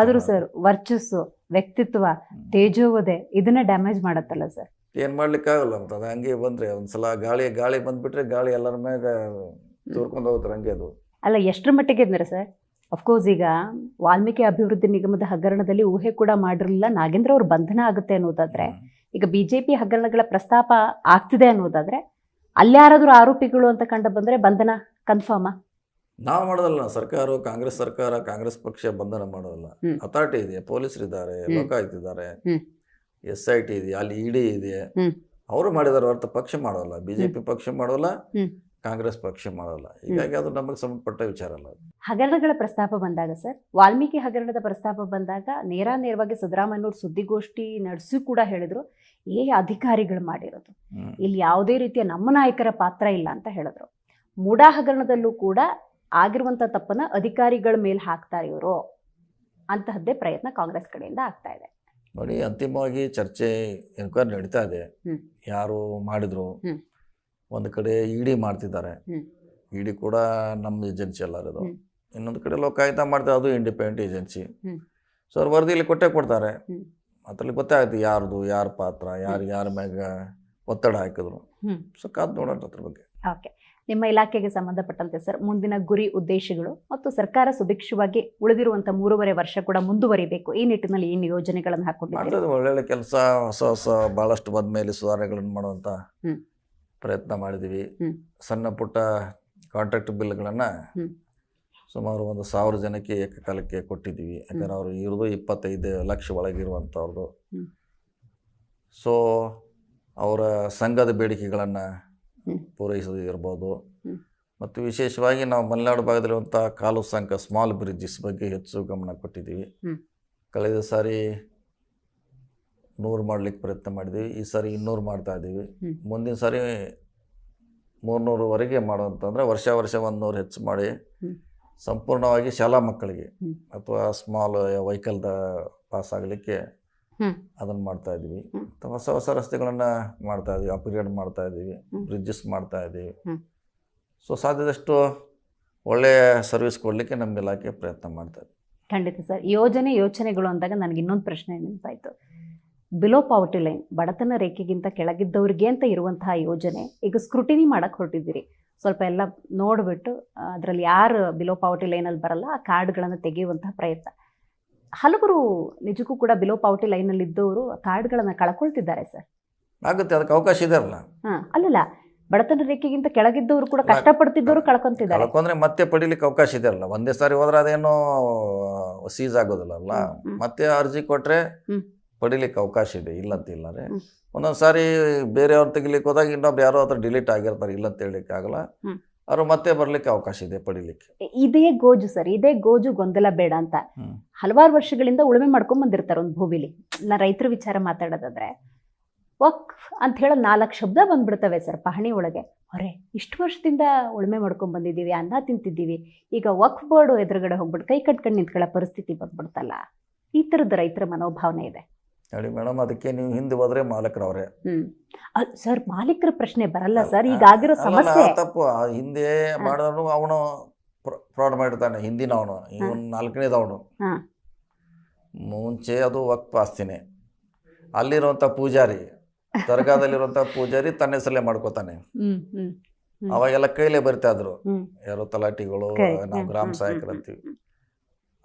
ಆದ್ರೂ ಸರ್ ವರ್ಚಸ್ಸು ವ್ಯಕ್ತಿತ್ವ ತೇಜೋವದೆ ಇದನ್ನ ಡ್ಯಾಮೇಜ್ ಮಾಡತ್ತಲ್ಲ ಸರ್? ಏನ್ ಮಾಡ್ಲಿಕ್ಕಾಗಲ್ಲ ಅಂತ ಅದು ಹಂಗೆ ಬಂದ್ರೆ ಒಂದ್ಸಲ ಗಾಳಿ ಗಾಳಿ ಬಂದ್ಬಿಟ್ರೆ ಗಾಳಿ ಎಲ್ಲರ ಮ್ಯಾಗ ತೂರ್ಕೊಂಡು ಹೋಗ್ತಾರೆ ಹಂಗೆ ಅದು. ಅಲ್ಲ ಎಷ್ಟರ ಮಟ್ಟಿಗೆ ಇದ್ರೆ ಸರ್? ಅಫ್ಕೋರ್ಸ್ ಈಗ ವಾಲ್ಮೀಕಿ ಅಭಿವೃದ್ಧಿ ನಿಗಮದ ಹಗರಣದಲ್ಲಿ ಊಹೆ ಕೂಡ ಮಾಡಿರಲಿಲ್ಲ. ನಾಗೇಂದ್ರ ಅವರು ಬಂಧನ ಆಗುತ್ತೆ ಅನ್ನೋದಾದ್ರೆ ಈಗ ಬಿಜೆಪಿ ಹಗರಣಗಳ ಪ್ರಸ್ತಾಪ ಆಗ್ತಿದೆ ಅನ್ನೋದಾದ್ರೆ ಅಲ್ಯಾರಾದ್ರೂ ಆರೋಪಿಗಳು ಅಂತ ಕಂಡು ಬಂದ್ರೆ ಬಂಧನ ಕನ್ಫರ್ಮಾ ನಾವು ಮಾಡೋದಲ್ಲ ಸರ್ಕಾರ ಕಾಂಗ್ರೆಸ್ ಸರ್ಕಾರ ಕಾಂಗ್ರೆಸ್ ಪಕ್ಷ ಬಂಧನ ಮಾಡೋದಲ್ಲ. ಅಥಾರಿಟಿ ಇದೆ ಪೊಲೀಸರು ಇದ್ದಾರೆ ಹ್ಮ್. ಲೋಕಾಯುಕ್ತ ಇದ್ದಾರೆ ಎಸ್ ಐ ಟಿ ಇದೆ ಅಲ್ಲಿ ಇಡಿ ಇದೆ ಹ್ಮ್. ಅವರು ಮಾಡಿದಾರೆ ಹೊರತು ಪಕ್ಷ ಮಾಡೋಲ್ಲ. ಬಿಜೆಪಿ ಪಕ್ಷ ಮಾಡೋಲ್ಲ. ಕಾಂಗ್ರೆಸ್ ಪಕ್ಷ ಮಾಡಲ್ಲ. ಹೀಗಾಗಿ ಅದು ನಮಗೆ ಸಂಬಂಧಪಟ್ಟ ವಿಚಾರ ಅಲ್ಲ. ಹಗರಣಗಳ ಪ್ರಸ್ತಾಪ ಬಂದಾಗ ಸರ್ ವಾಲ್ಮೀಕಿ ಹಗರಣದ ಪ್ರಸ್ತಾಪ ಬಂದಾಗ ನೇರ ನೇರವಾಗಿ ಸಿದ್ದರಾಮಯ್ಯನವ್ರು ಸುದ್ದಿಗೋಷ್ಠಿ ನಡೆಸಿ ಕೂಡ ಹೇಳಿದ್ರು. ಏ ಅಧಿಕಾರಿಗಳು ಮಾಡಿರೋದು. ಇಲ್ಲಿ ಯಾವುದೇ ರೀತಿಯ ನಮ್ಮ ನಾಯಕರ ಪಾತ್ರ ಇಲ್ಲ ಅಂತ ಹೇಳಿದ್ರು. ಮೂಡಾ ಹಗರಣದಲ್ಲೂ ಕೂಡ ಆಗಿರುವಂಥ ತಪ್ಪನ್ನ ಅಧಿಕಾರಿಗಳ ಮೇಲೆ ಹಾಕ್ತಾರೆ ಇವರು ಅಂತಹದ್ದೇ ಪ್ರಯತ್ನ ಕಾಂಗ್ರೆಸ್ ಕಡೆಯಿಂದ ಆಗ್ತಾ ಇದೆ. ನೋಡಿ ಅಂತಿಮವಾಗಿ ಚರ್ಚೆ ಎನ್ಕ್ವೈರಿ ನಡೀತಾ ಇದೆ. ಯಾರು ಮಾಡಿದ್ರು. ಒಂದು ಕಡೆ ಇಡಿ ಮಾಡ್ತಿದ್ದಾರೆ. ಇಡಿ ಕೂಡ ನಮ್ಮ ಏಜೆನ್ಸಿ ಎಲ್ಲರದು ಅದು. ಇನ್ನೊಂದು ಕಡೆ ಲೋಕಾಯುಕ್ತ ಮಾಡ್ತಾರೆ ಅದು ಇಂಡಿಪೆಂಡೆಂಟ್ ಏಜೆನ್ಸಿ. ಸೊ ಅವ್ರು ವರದಿಯಲ್ಲಿ ಕೊಟ್ಟೆ ಕೊಡ್ತಾರೆ. ಅದ್ರಲ್ಲಿ ಗೊತ್ತಾಯ್ತು ಯಾರ್ದು ಯಾರ ಪಾತ್ರ ಯಾರು ಯಾರ ಮ್ಯಾಗ ಒತ್ತಡ ಹಾಕಿದ್ರು. ಸೊ ಕಾದು ನೋಡೋಣ ಅದ್ರ ಬಗ್ಗೆ. ಓಕೆ. ನಿಮ್ಮ ಇಲಾಖೆಗೆ ಸಂಬಂಧಪಟ್ಟಂತೆ ಸರ್ ಮುಂದಿನ ಗುರಿ ಉದ್ದೇಶಗಳು ಮತ್ತು ಸರ್ಕಾರ ಸುಭಿಕ್ಷವಾಗಿ ಉಳಿದಿರುವಂಥ ಮೂರುವರೆ ವರ್ಷ ಕೂಡ ಮುಂದುವರಿಬೇಕು. ಈ ನಿಟ್ಟಿನಲ್ಲಿ ಏನು ಯೋಜನೆಗಳನ್ನು ಹಾಕೊಂಡಿದ್ದೀರಿ? ಒಳ್ಳೆ ಒಳ್ಳೊಳ್ಳೆ ಕೆಲಸ ಹೊಸ ಹೊಸ ಬಹಳಷ್ಟು ಬಂದ ಮೇಲೆ ಸುಧಾರಣೆಗಳನ್ನು ಮಾಡುವಂಥ ಹ್ಮ್. ಪ್ರಯತ್ನ ಮಾಡಿದ್ದೀವಿ ಹ್ಮ್. ಸಣ್ಣ ಪುಟ್ಟ ಕಾಂಟ್ರಾಕ್ಟ್ ಬಿಲ್ಗಳನ್ನು. ಸುಮಾರು ಒಂದು ಸಾವಿರ ಜನಕ್ಕೆ ಏಕಕಾಲಕ್ಕೆ ಕೊಟ್ಟಿದ್ದೀವಿ ಯಾಕಂದ್ರೆ ಅವರು ಇರೋದು ಇಪ್ಪತ್ತೈದು ಲಕ್ಷ ಒಳಗಿರುವಂಥವ್ರದ್ದು. ಸೊ ಅವರ ಸಂಘದ ಬೇಡಿಕೆಗಳನ್ನು. ಪೂರೈಸೋದು ಇರ್ಬೋದು ಮತ್ತು ವಿಶೇಷವಾಗಿ ನಾವು ಮಲೆನಾಡು ಭಾಗದಲ್ಲಿರುವಂಥ ಕಾಲು ಸಂಕ ಸ್ಮಾಲ್ ಬ್ರಿಡ್ಜಸ್ ಬಗ್ಗೆ ಹೆಚ್ಚು ಗಮನ ಕೊಟ್ಟಿದ್ದೀವಿ ಕಳೆದ ಸಾರಿ ನೂರು ಮಾಡ್ಲಿಕ್ಕೆ ಪ್ರಯತ್ನ ಮಾಡಿದ್ವಿ ಈ ಸಾರಿ ಇನ್ನೂರು ಮಾಡ್ತಾ ಇದ್ದೀವಿ. ಮುಂದಿನ ಸಾರಿ ಮೂರ್ನೂರವರೆಗೆ ಮಾಡೋಂತಂದ್ರೆ ವರ್ಷ ವರ್ಷ ಒಂದು ನೂರು ಹೆಚ್ಚು ಮಾಡಿ ಸಂಪೂರ್ಣವಾಗಿ ಶಾಲಾ ಮಕ್ಕಳಿಗೆ ಅಥವಾ ಸ್ಮಾಲ್ ವೆಹಿಕಲ್ದ ಪಾಸ್ ಆಗಲಿಕ್ಕೆ ಅದನ್ನ ಮಾಡ್ತಾ ಇದ್ದೀವಿ. ಹೊಸ ಹೊಸ ರಸ್ತೆಗಳನ್ನು ಮಾಡ್ತಾ ಇದ್ದೀವಿ. ಅಪ್ಗ್ರೇಡ್ ಮಾಡ್ತಾ ಇದ್ದೀವಿ. ಬ್ರಿಡ್ಜಸ್ ಮಾಡ್ತಾ ಇದ್ದೀವಿ. ಸೊ ಸಾಧ್ಯದಷ್ಟು ಒಳ್ಳೆಯ ಸರ್ವಿಸ್ ಕೊಡಲಿಕ್ಕೆ ನಮ್ಮ ಇಲಾಖೆ ಪ್ರಯತ್ನ ಮಾಡ್ತಾ ಖಂಡಿತ ಸರ್. ಯೋಜನೆ ಯೋಚನೆಗಳು ಅಂದಾಗ ನನಗೆ ಇನ್ನೊಂದು ಪ್ರಶ್ನೆ ನೆನಪಾಯಿತು. ಬಿಲೋ ಪಾವರ್ಟಿ ಲೈನ್ ಬಡತನ ರೇಖೆಗಿಂತ ಕೆಳಗಿದ್ದವ್ರಿಗೆ ಅಂತ ಇರುವಂತಹ ಯೋಜನೆ ಈಗ ಸ್ಕ್ರೂಟಿನಿ ಮಾಡಕ್ಕೆ ಹೊರಟಿದ್ದೀರಿ. ಸ್ವಲ್ಪ ಎಲ್ಲ ನೋಡಿಬಿಟ್ಟು ಅದರಲ್ಲಿ ಯಾರು ಬಿಲೋ ಪಾವರ್ಟಿ ಲೈನಲ್ಲಿ ಬರಲ್ಲ ಆ ಕಾರ್ಡ್ಗಳನ್ನು ತೆಗೆಯುವಂತಹ ಪ್ರಯತ್ನ. ಹಲವರು ನಿಜಕ್ಕೂ ಕೂಡ ಬಿಲೋ ಪಾವರ್ಟಿ ಲೈನಲ್ಲಿ ಇದ್ದವರು ಕಾರ್ಡ್ಗಳನ್ನು ಕಳ್ಕೊಳ್ತಿದ್ದಾರೆ ಸರ್. ಆಗುತ್ತೆ ಅದಕ್ಕೆ ಅವಕಾಶ ಇದೆ ಅಲ್ಲ ಹಾಂ ಅಲ್ಲಲ್ಲ ಬಡತನ ರೇಖೆಗಿಂತ ಕೆಳಗಿದ್ದವರು ಕೂಡ ಕಷ್ಟಪಡ್ತಿದ್ದವರು ಕಳ್ಕೊಂತಿದ್ದಾರೆ. ಕಳ್ಕೊಂಡ್ರೆ ಮತ್ತೆ ಪಡಿಲಿಕ್ಕೆ ಅವಕಾಶ ಇದೆ ಅಲ್ಲ ಒಂದೇ ಸಾರಿ ಹೋದ್ರೆ ಅದೇನೋ ಸೀಸ್ ಆಗೋದಿಲ್ಲ ಅಲ್ಲ. ಮತ್ತೆ ಅರ್ಜಿ ಕೊಟ್ರೆ. ಪಡಿಲಿಕ್ಕೆ ಅವಕಾಶ ಇದೆ ಇಲ್ಲ ಅಂತ ಇಲ್ಲ ರೀ. ಹ್ಮ್. ಒಂದೊಂದು ಸಾರಿ ಬೇರೆಯವ್ರು ತೆಗಿಲಿಕ್ಕೆ ಹೋದಾಗ ಇನ್ನೊಬ್ರು ಯಾರೋ ಹತ್ರ ಡಿಲೀಟ್ ಆಗಿರ್ತಾರೆ ಇಲ್ಲ ಅಂತ ಹೇಳಲಿಕ್ಕೆ ಆಗಲ್ಲ. ಅವ್ರು ಮತ್ತೆ ಬರ್ಲಿಕ್ಕೆ ಅವಕಾಶ ಇದೆ ಪಡಿಲಿಕ್ಕೆ. ಇದೇ ಗೋಜು ಸರ್ ಇದೇ ಗೋಜು ಗೊಂದಲ ಬೇಡ ಅಂತ. ಹಲವಾರು ವರ್ಷಗಳಿಂದ ಉಳುಮೆ ಮಾಡ್ಕೊಂಡ್ ಬಂದಿರ್ತಾರೆ ಒಂದು ಭೂಮಿಲಿ. ನಾ ರೈತರ ವಿಚಾರ ಮಾತಾಡೋದಾದ್ರೆ ವಕ್ ಅಂತ ಹೇಳೋ ನಾಲ್ಕು ಶಬ್ದ ಬಂದ್ಬಿಡ್ತವೆ ಸರ್ ಪಹಣಿ ಒಳಗೆ. ಹೊರೆ ಇಷ್ಟು ವರ್ಷದಿಂದ ಉಳುಮೆ ಮಾಡ್ಕೊಂಡ್ ಬಂದಿದ್ದೀವಿ ಅನ್ನ ತಿಂತಿದ್ದೀವಿ. ಈಗ ವಕ್ ಬೋರ್ಡು ಎದುರುಗಡೆ ಹೋಗ್ಬಿಟ್ಟು ಕೈ ಕಟ್ಕೊಂಡು ನಿಂತ್ಕೊಳ್ಳೋ ಪರಿಸ್ಥಿತಿ ಬಂದ್ಬಿಡ್ತಲ್ಲ. ಈ ಥರದ ರೈತರ ಮನೋಭಾವನೆ ಇದೆ. ಹೇಳಿ ಮೇಡಮ್ ಅದಕ್ಕೆ ನೀವು ಹಿಂದೆ ಹೋದ್ರೆ ಮಾಲಕರವ್ರೆ. ಹ್ಮ್. ಅದ್ ಸರ್ ಮಾಲೀಕರ ಪ್ರಶ್ನೆ ಬರಲ್ಲ ಸರ್ ಈಗ ಆಗಿರೋ ಸಮಸ್ಯೆ. ತಪ್ಪು ಆ ಹಿಂದೆ ಮಾಡಿದವನು ಅವನು ಫ್ರಾಡ್ ಮಾಡಿರ್ತಾನೆ ಹಿಂದಿನ ಅವನು ಇವನು ನಾಲ್ಕನೇದು ಅವನು. ಹಾ. ಮುಂಚೆ ಅದು ವಕ್ಫ್ ಆಸ್ತಿನೇ. ಅಲ್ಲಿರುವಂಥ ಪೂಜಾರಿ ದರ್ಗಾದಲ್ಲಿರುವಂಥ ಪೂಜಾರಿ ತನ್ನ ಹೆಸರಲ್ಲೇ ಮಾಡ್ಕೋತಾನೆ. ಹ್ಮ್ ಹ್ಮ್ ಹ್ಮ್. ಅವಾಗೆಲ್ಲ ಕೈಲೇ ಬರ್ತಾ ಇದ್ರು. ಹ್ಮ್. ಯಾರೋ ತಲಾಟಿಗಳು. ನಾವು ಹ್ಮ್, ಗ್ರಾಮ ಹ್ಮ್, ಸಹಾಯಕರು ಹ್ಮ್, ಅಂತೀವಿ. ಹ್ಮ್,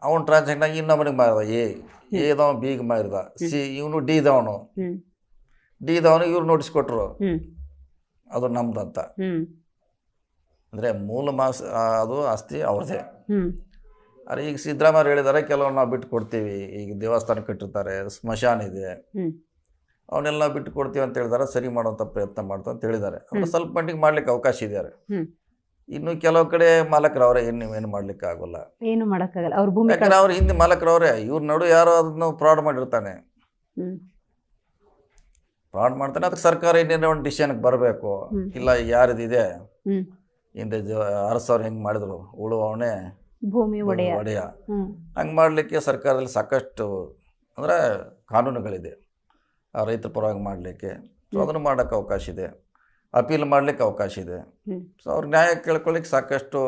ಅವನು ಟ್ರಾನ್ಸಾಕ್ಷನ್ ಆಗಿ ಇನ್ನೊಬ್ಬನಿಗೆ ಮಾರಿದ ಎ ಎದವ ಬಿಗೆ ಮಾರಿದ. ಸಿ ಇವನು ಡಿ ದವನು. ಡಿ ದವನು ಇವ್ರು ನೋಟಿಸ್ ಕೊಟ್ಟರು ಅದು ನಮ್ದಂತ. ಅಂತ ಅಂದರೆ ಮೂಲ ಮಾಸ ಅದು ಆಸ್ತಿ ಅವ್ರದೇ. ಅರೆ ಈಗ ಸಿದ್ದರಾಮಯ್ಯ ಹೇಳಿದಾರೆ ಕೆಲವನ್ನ ನಾವು ಬಿಟ್ಟು ಕೊಡ್ತೀವಿ. ಈಗ ದೇವಸ್ಥಾನ ಕಟ್ಟಿರ್ತಾರೆ ಸ್ಮಶಾನ ಇದೆ. ಅವನ್ನೆಲ್ಲ ಬಿಟ್ಟು ಕೊಡ್ತೀವಿ ಅಂತ ಹೇಳಿದಾರೆ ಸರಿ ಮಾಡುವಂಥ ಪ್ರಯತ್ನ ಮಾಡ್ತಾ ಅಂತ ಹೇಳಿದ್ದಾರೆ ಸ್ವಲ್ಪ ಮಟ್ಟಿಗೆ ಮಾಡ್ಲಿಕ್ಕೆ ಅವಕಾಶ ಇದೆ ಹ್ಮ್. ಇನ್ನು ಕೆಲವು ಕಡೆ ಮಾಲಕರು ಅವರೇ ಏನು ನೀವೇನು ಮಾಡ್ಲಿಕ್ಕೆ ಆಗೋಲ್ಲ ಏನು ಮಾಡಕ್ಕಾಗಲ್ಲ. ಅವ್ರ ಭೂಮಿ ಯಾಕಂದ್ರೆ ಅವ್ರ ಹಿಂದೆ ಮಾಲಕರವ್ರೆ ಇವ್ರ ನಡು ಯಾರೋ ಅದನ್ನ ಫ್ರಾಡ್ ಮಾಡಿರ್ತಾನೆ. ಹ್ಮ್. ಫ್ರಾಡ್ ಮಾಡ್ತಾನೆ ಅದಕ್ಕೆ ಸರ್ಕಾರ ಇನ್ನೇನೋ ಒಂದು ಡಿಸಿಷನ್ಗೆ ಬರಬೇಕು. ಇಲ್ಲ ಯಾರಿದಿದೆ ಹ್ಮ್. ಹಿಂದೆ ಜ ಅರಸವ್ರು ಹೆಂಗೆ ಮಾಡಿದ್ರು ಉಳುವವನೇ ಭೂಮಿ ಒಡೆಯ. ಒಡೆಯ. ಹ್ಮ್. ಹಂಗೆ ಮಾಡಲಿಕ್ಕೆ ಸರ್ಕಾರದಲ್ಲಿ ಸಾಕಷ್ಟು ಅಂದರೆ ಕಾನೂನುಗಳಿದೆ. ಆ ರೈತರ ಪರವಾಗಿ ಮಾಡಲಿಕ್ಕೆ. ಸೊ ಅದನ್ನು ಮಾಡೋಕ್ಕೆ ಅವಕಾಶ ಇದೆ. ಅಪೀಲ್ ಮಾಡಲಿಕ್ಕೆ ಅವಕಾಶ ಇದೆ. ಸೊ ಅವ್ರ ನ್ಯಾಯ ಕೇಳ್ಕೊಳ್ಳಿಕ್ಕೆ ಸಾಕಷ್ಟು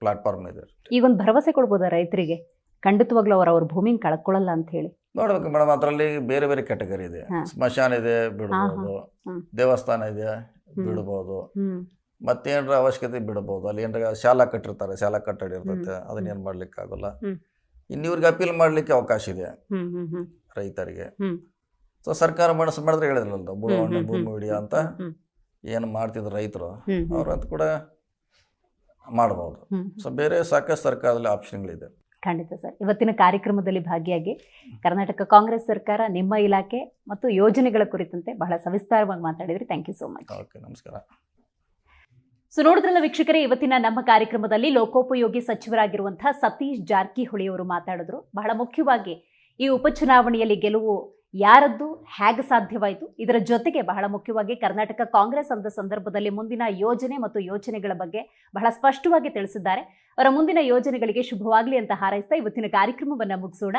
ಪ್ಲಾಟ್ಫಾರ್ಮ್ ಇದೆ. ಈಗ ಒಂದು ಭರವಸೆ ಕೊಡ್ಬೋದಾ ರೈತರಿಗೆ? ಖಂಡಿತವಾಗ್ಲೂ ಅವ್ರ ಅವ್ರ ಭೂಮಿ ಕಳ್ಕೊಳ್ಳಲ್ಲ ಅಂತ ಹೇಳಿ. ನೋಡ್ಬೇಕು ಮೇಡಮ್ ಅದರಲ್ಲಿ ಬೇರೆ ಬೇರೆ ಕ್ಯಾಟಗರಿ ಇದೆ. ಸ್ಮಶಾನ ಇದೆ ಬಿಡ್ಬೋದು. ದೇವಸ್ಥಾನ ಇದೆ ಬಿಡ್ಬೋದು. ಮತ್ತೇನರ ಅವಶ್ಯಕತೆ ಬಿಡ್ಬೋದು. ಅಲ್ಲಿ ಏನಾರ ಶಾಲಾ ಕಟ್ಟಿರ್ತಾರೆ ಶಾಲಾ ಕಟ್ಟಡ ಇರ್ತೈತೆ ಅದನ್ನ ಏನು ಮಾಡ್ಲಿಕ್ಕೆ ಆಗೋಲ್ಲ ಇನ್ನಿವ್ರಿಗೆ ಇವ್ರಿಗೆ ಅಪೀಲ್ ಮಾಡ್ಲಿಕ್ಕೆ ಅವಕಾಶ ಇದೆ. ರೈತರಿಗೆ. ಸೊ ಸರ್ಕಾರ ಮನಸ್ಸು ಮಾಡಿದ್ರೆ ಹೇಳಿದ್ರಲ್ಲ ಬುಡವಣ್ಣ ಭೂಮಿ ಅಂತ. ಏನು ಮಾಡ್ತಿದ್ರು ರೈತರು ಅವ್ರಂತ ಕೂಡ ಮಾಡ್ಬೋದು. ಸೊ ಬೇರೆ ಸಾಕಷ್ಟು ಸರ್ಕಾರದಲ್ಲಿ ಆಪ್ಷನ್ಗಳಿದೆ. ಖಂಡಿತ ಸರ್. ಇವತ್ತಿನ ಕಾರ್ಯಕ್ರಮದಲ್ಲಿ ಭಾಗಿಯಾಗಿ ಕರ್ನಾಟಕ ಕಾಂಗ್ರೆಸ್ ಸರ್ಕಾರ ನಿಮ್ಮ ಇಲಾಖೆ ಮತ್ತು ಯೋಜನೆಗಳ ಕುರಿತಂತೆ ಬಹಳ ಸವಿಸ್ತಾರವಾಗಿ ಮಾತಾಡಿದ್ರಿ. Thank you so much okay ನಮಸ್ಕಾರ. ಸೊ ನೋಡಿದ್ರಲ್ಲ ವೀಕ್ಷಕರೇ ಇವತ್ತಿನ ನಮ್ಮ ಕಾರ್ಯಕ್ರಮದಲ್ಲಿ ಲೋಕೋಪಯೋಗಿ ಸಚಿವರಾಗಿರುವಂತಹ ಸತೀಶ್ ಜಾರಕಿಹೊಳಿ ಅವರು ಮಾತಾಡಿದ್ರು. ಬಹಳ ಮುಖ್ಯವಾಗಿ ಈ ಉಪಚುನಾವಣೆಯಲ್ಲಿ ಗೆಲುವು ಯಾರದ್ದು, ಹೇಗೆ ಸಾಧ್ಯವಾಯಿತು? ಇದರ ಜೊತೆಗೆ ಬಹಳ ಮುಖ್ಯವಾಗಿ ಕರ್ನಾಟಕ ಕಾಂಗ್ರೆಸ್ ಅಂದ ಸಂದರ್ಭದಲ್ಲಿ ಮುಂದಿನ ಯೋಜನೆ ಮತ್ತು ಯೋಚನೆಗಳ ಬಗ್ಗೆ ಬಹಳ ಸ್ಪಷ್ಟವಾಗಿ ತಿಳಿಸಿದ್ದಾರೆ. ಅವರ ಮುಂದಿನ ಯೋಜನೆಗಳಿಗೆ ಶುಭವಾಗಲಿ ಅಂತ ಹಾರೈಸ್ತಾ ಇವತ್ತಿನ ಕಾರ್ಯಕ್ರಮವನ್ನು ಮುಗಿಸೋಣ.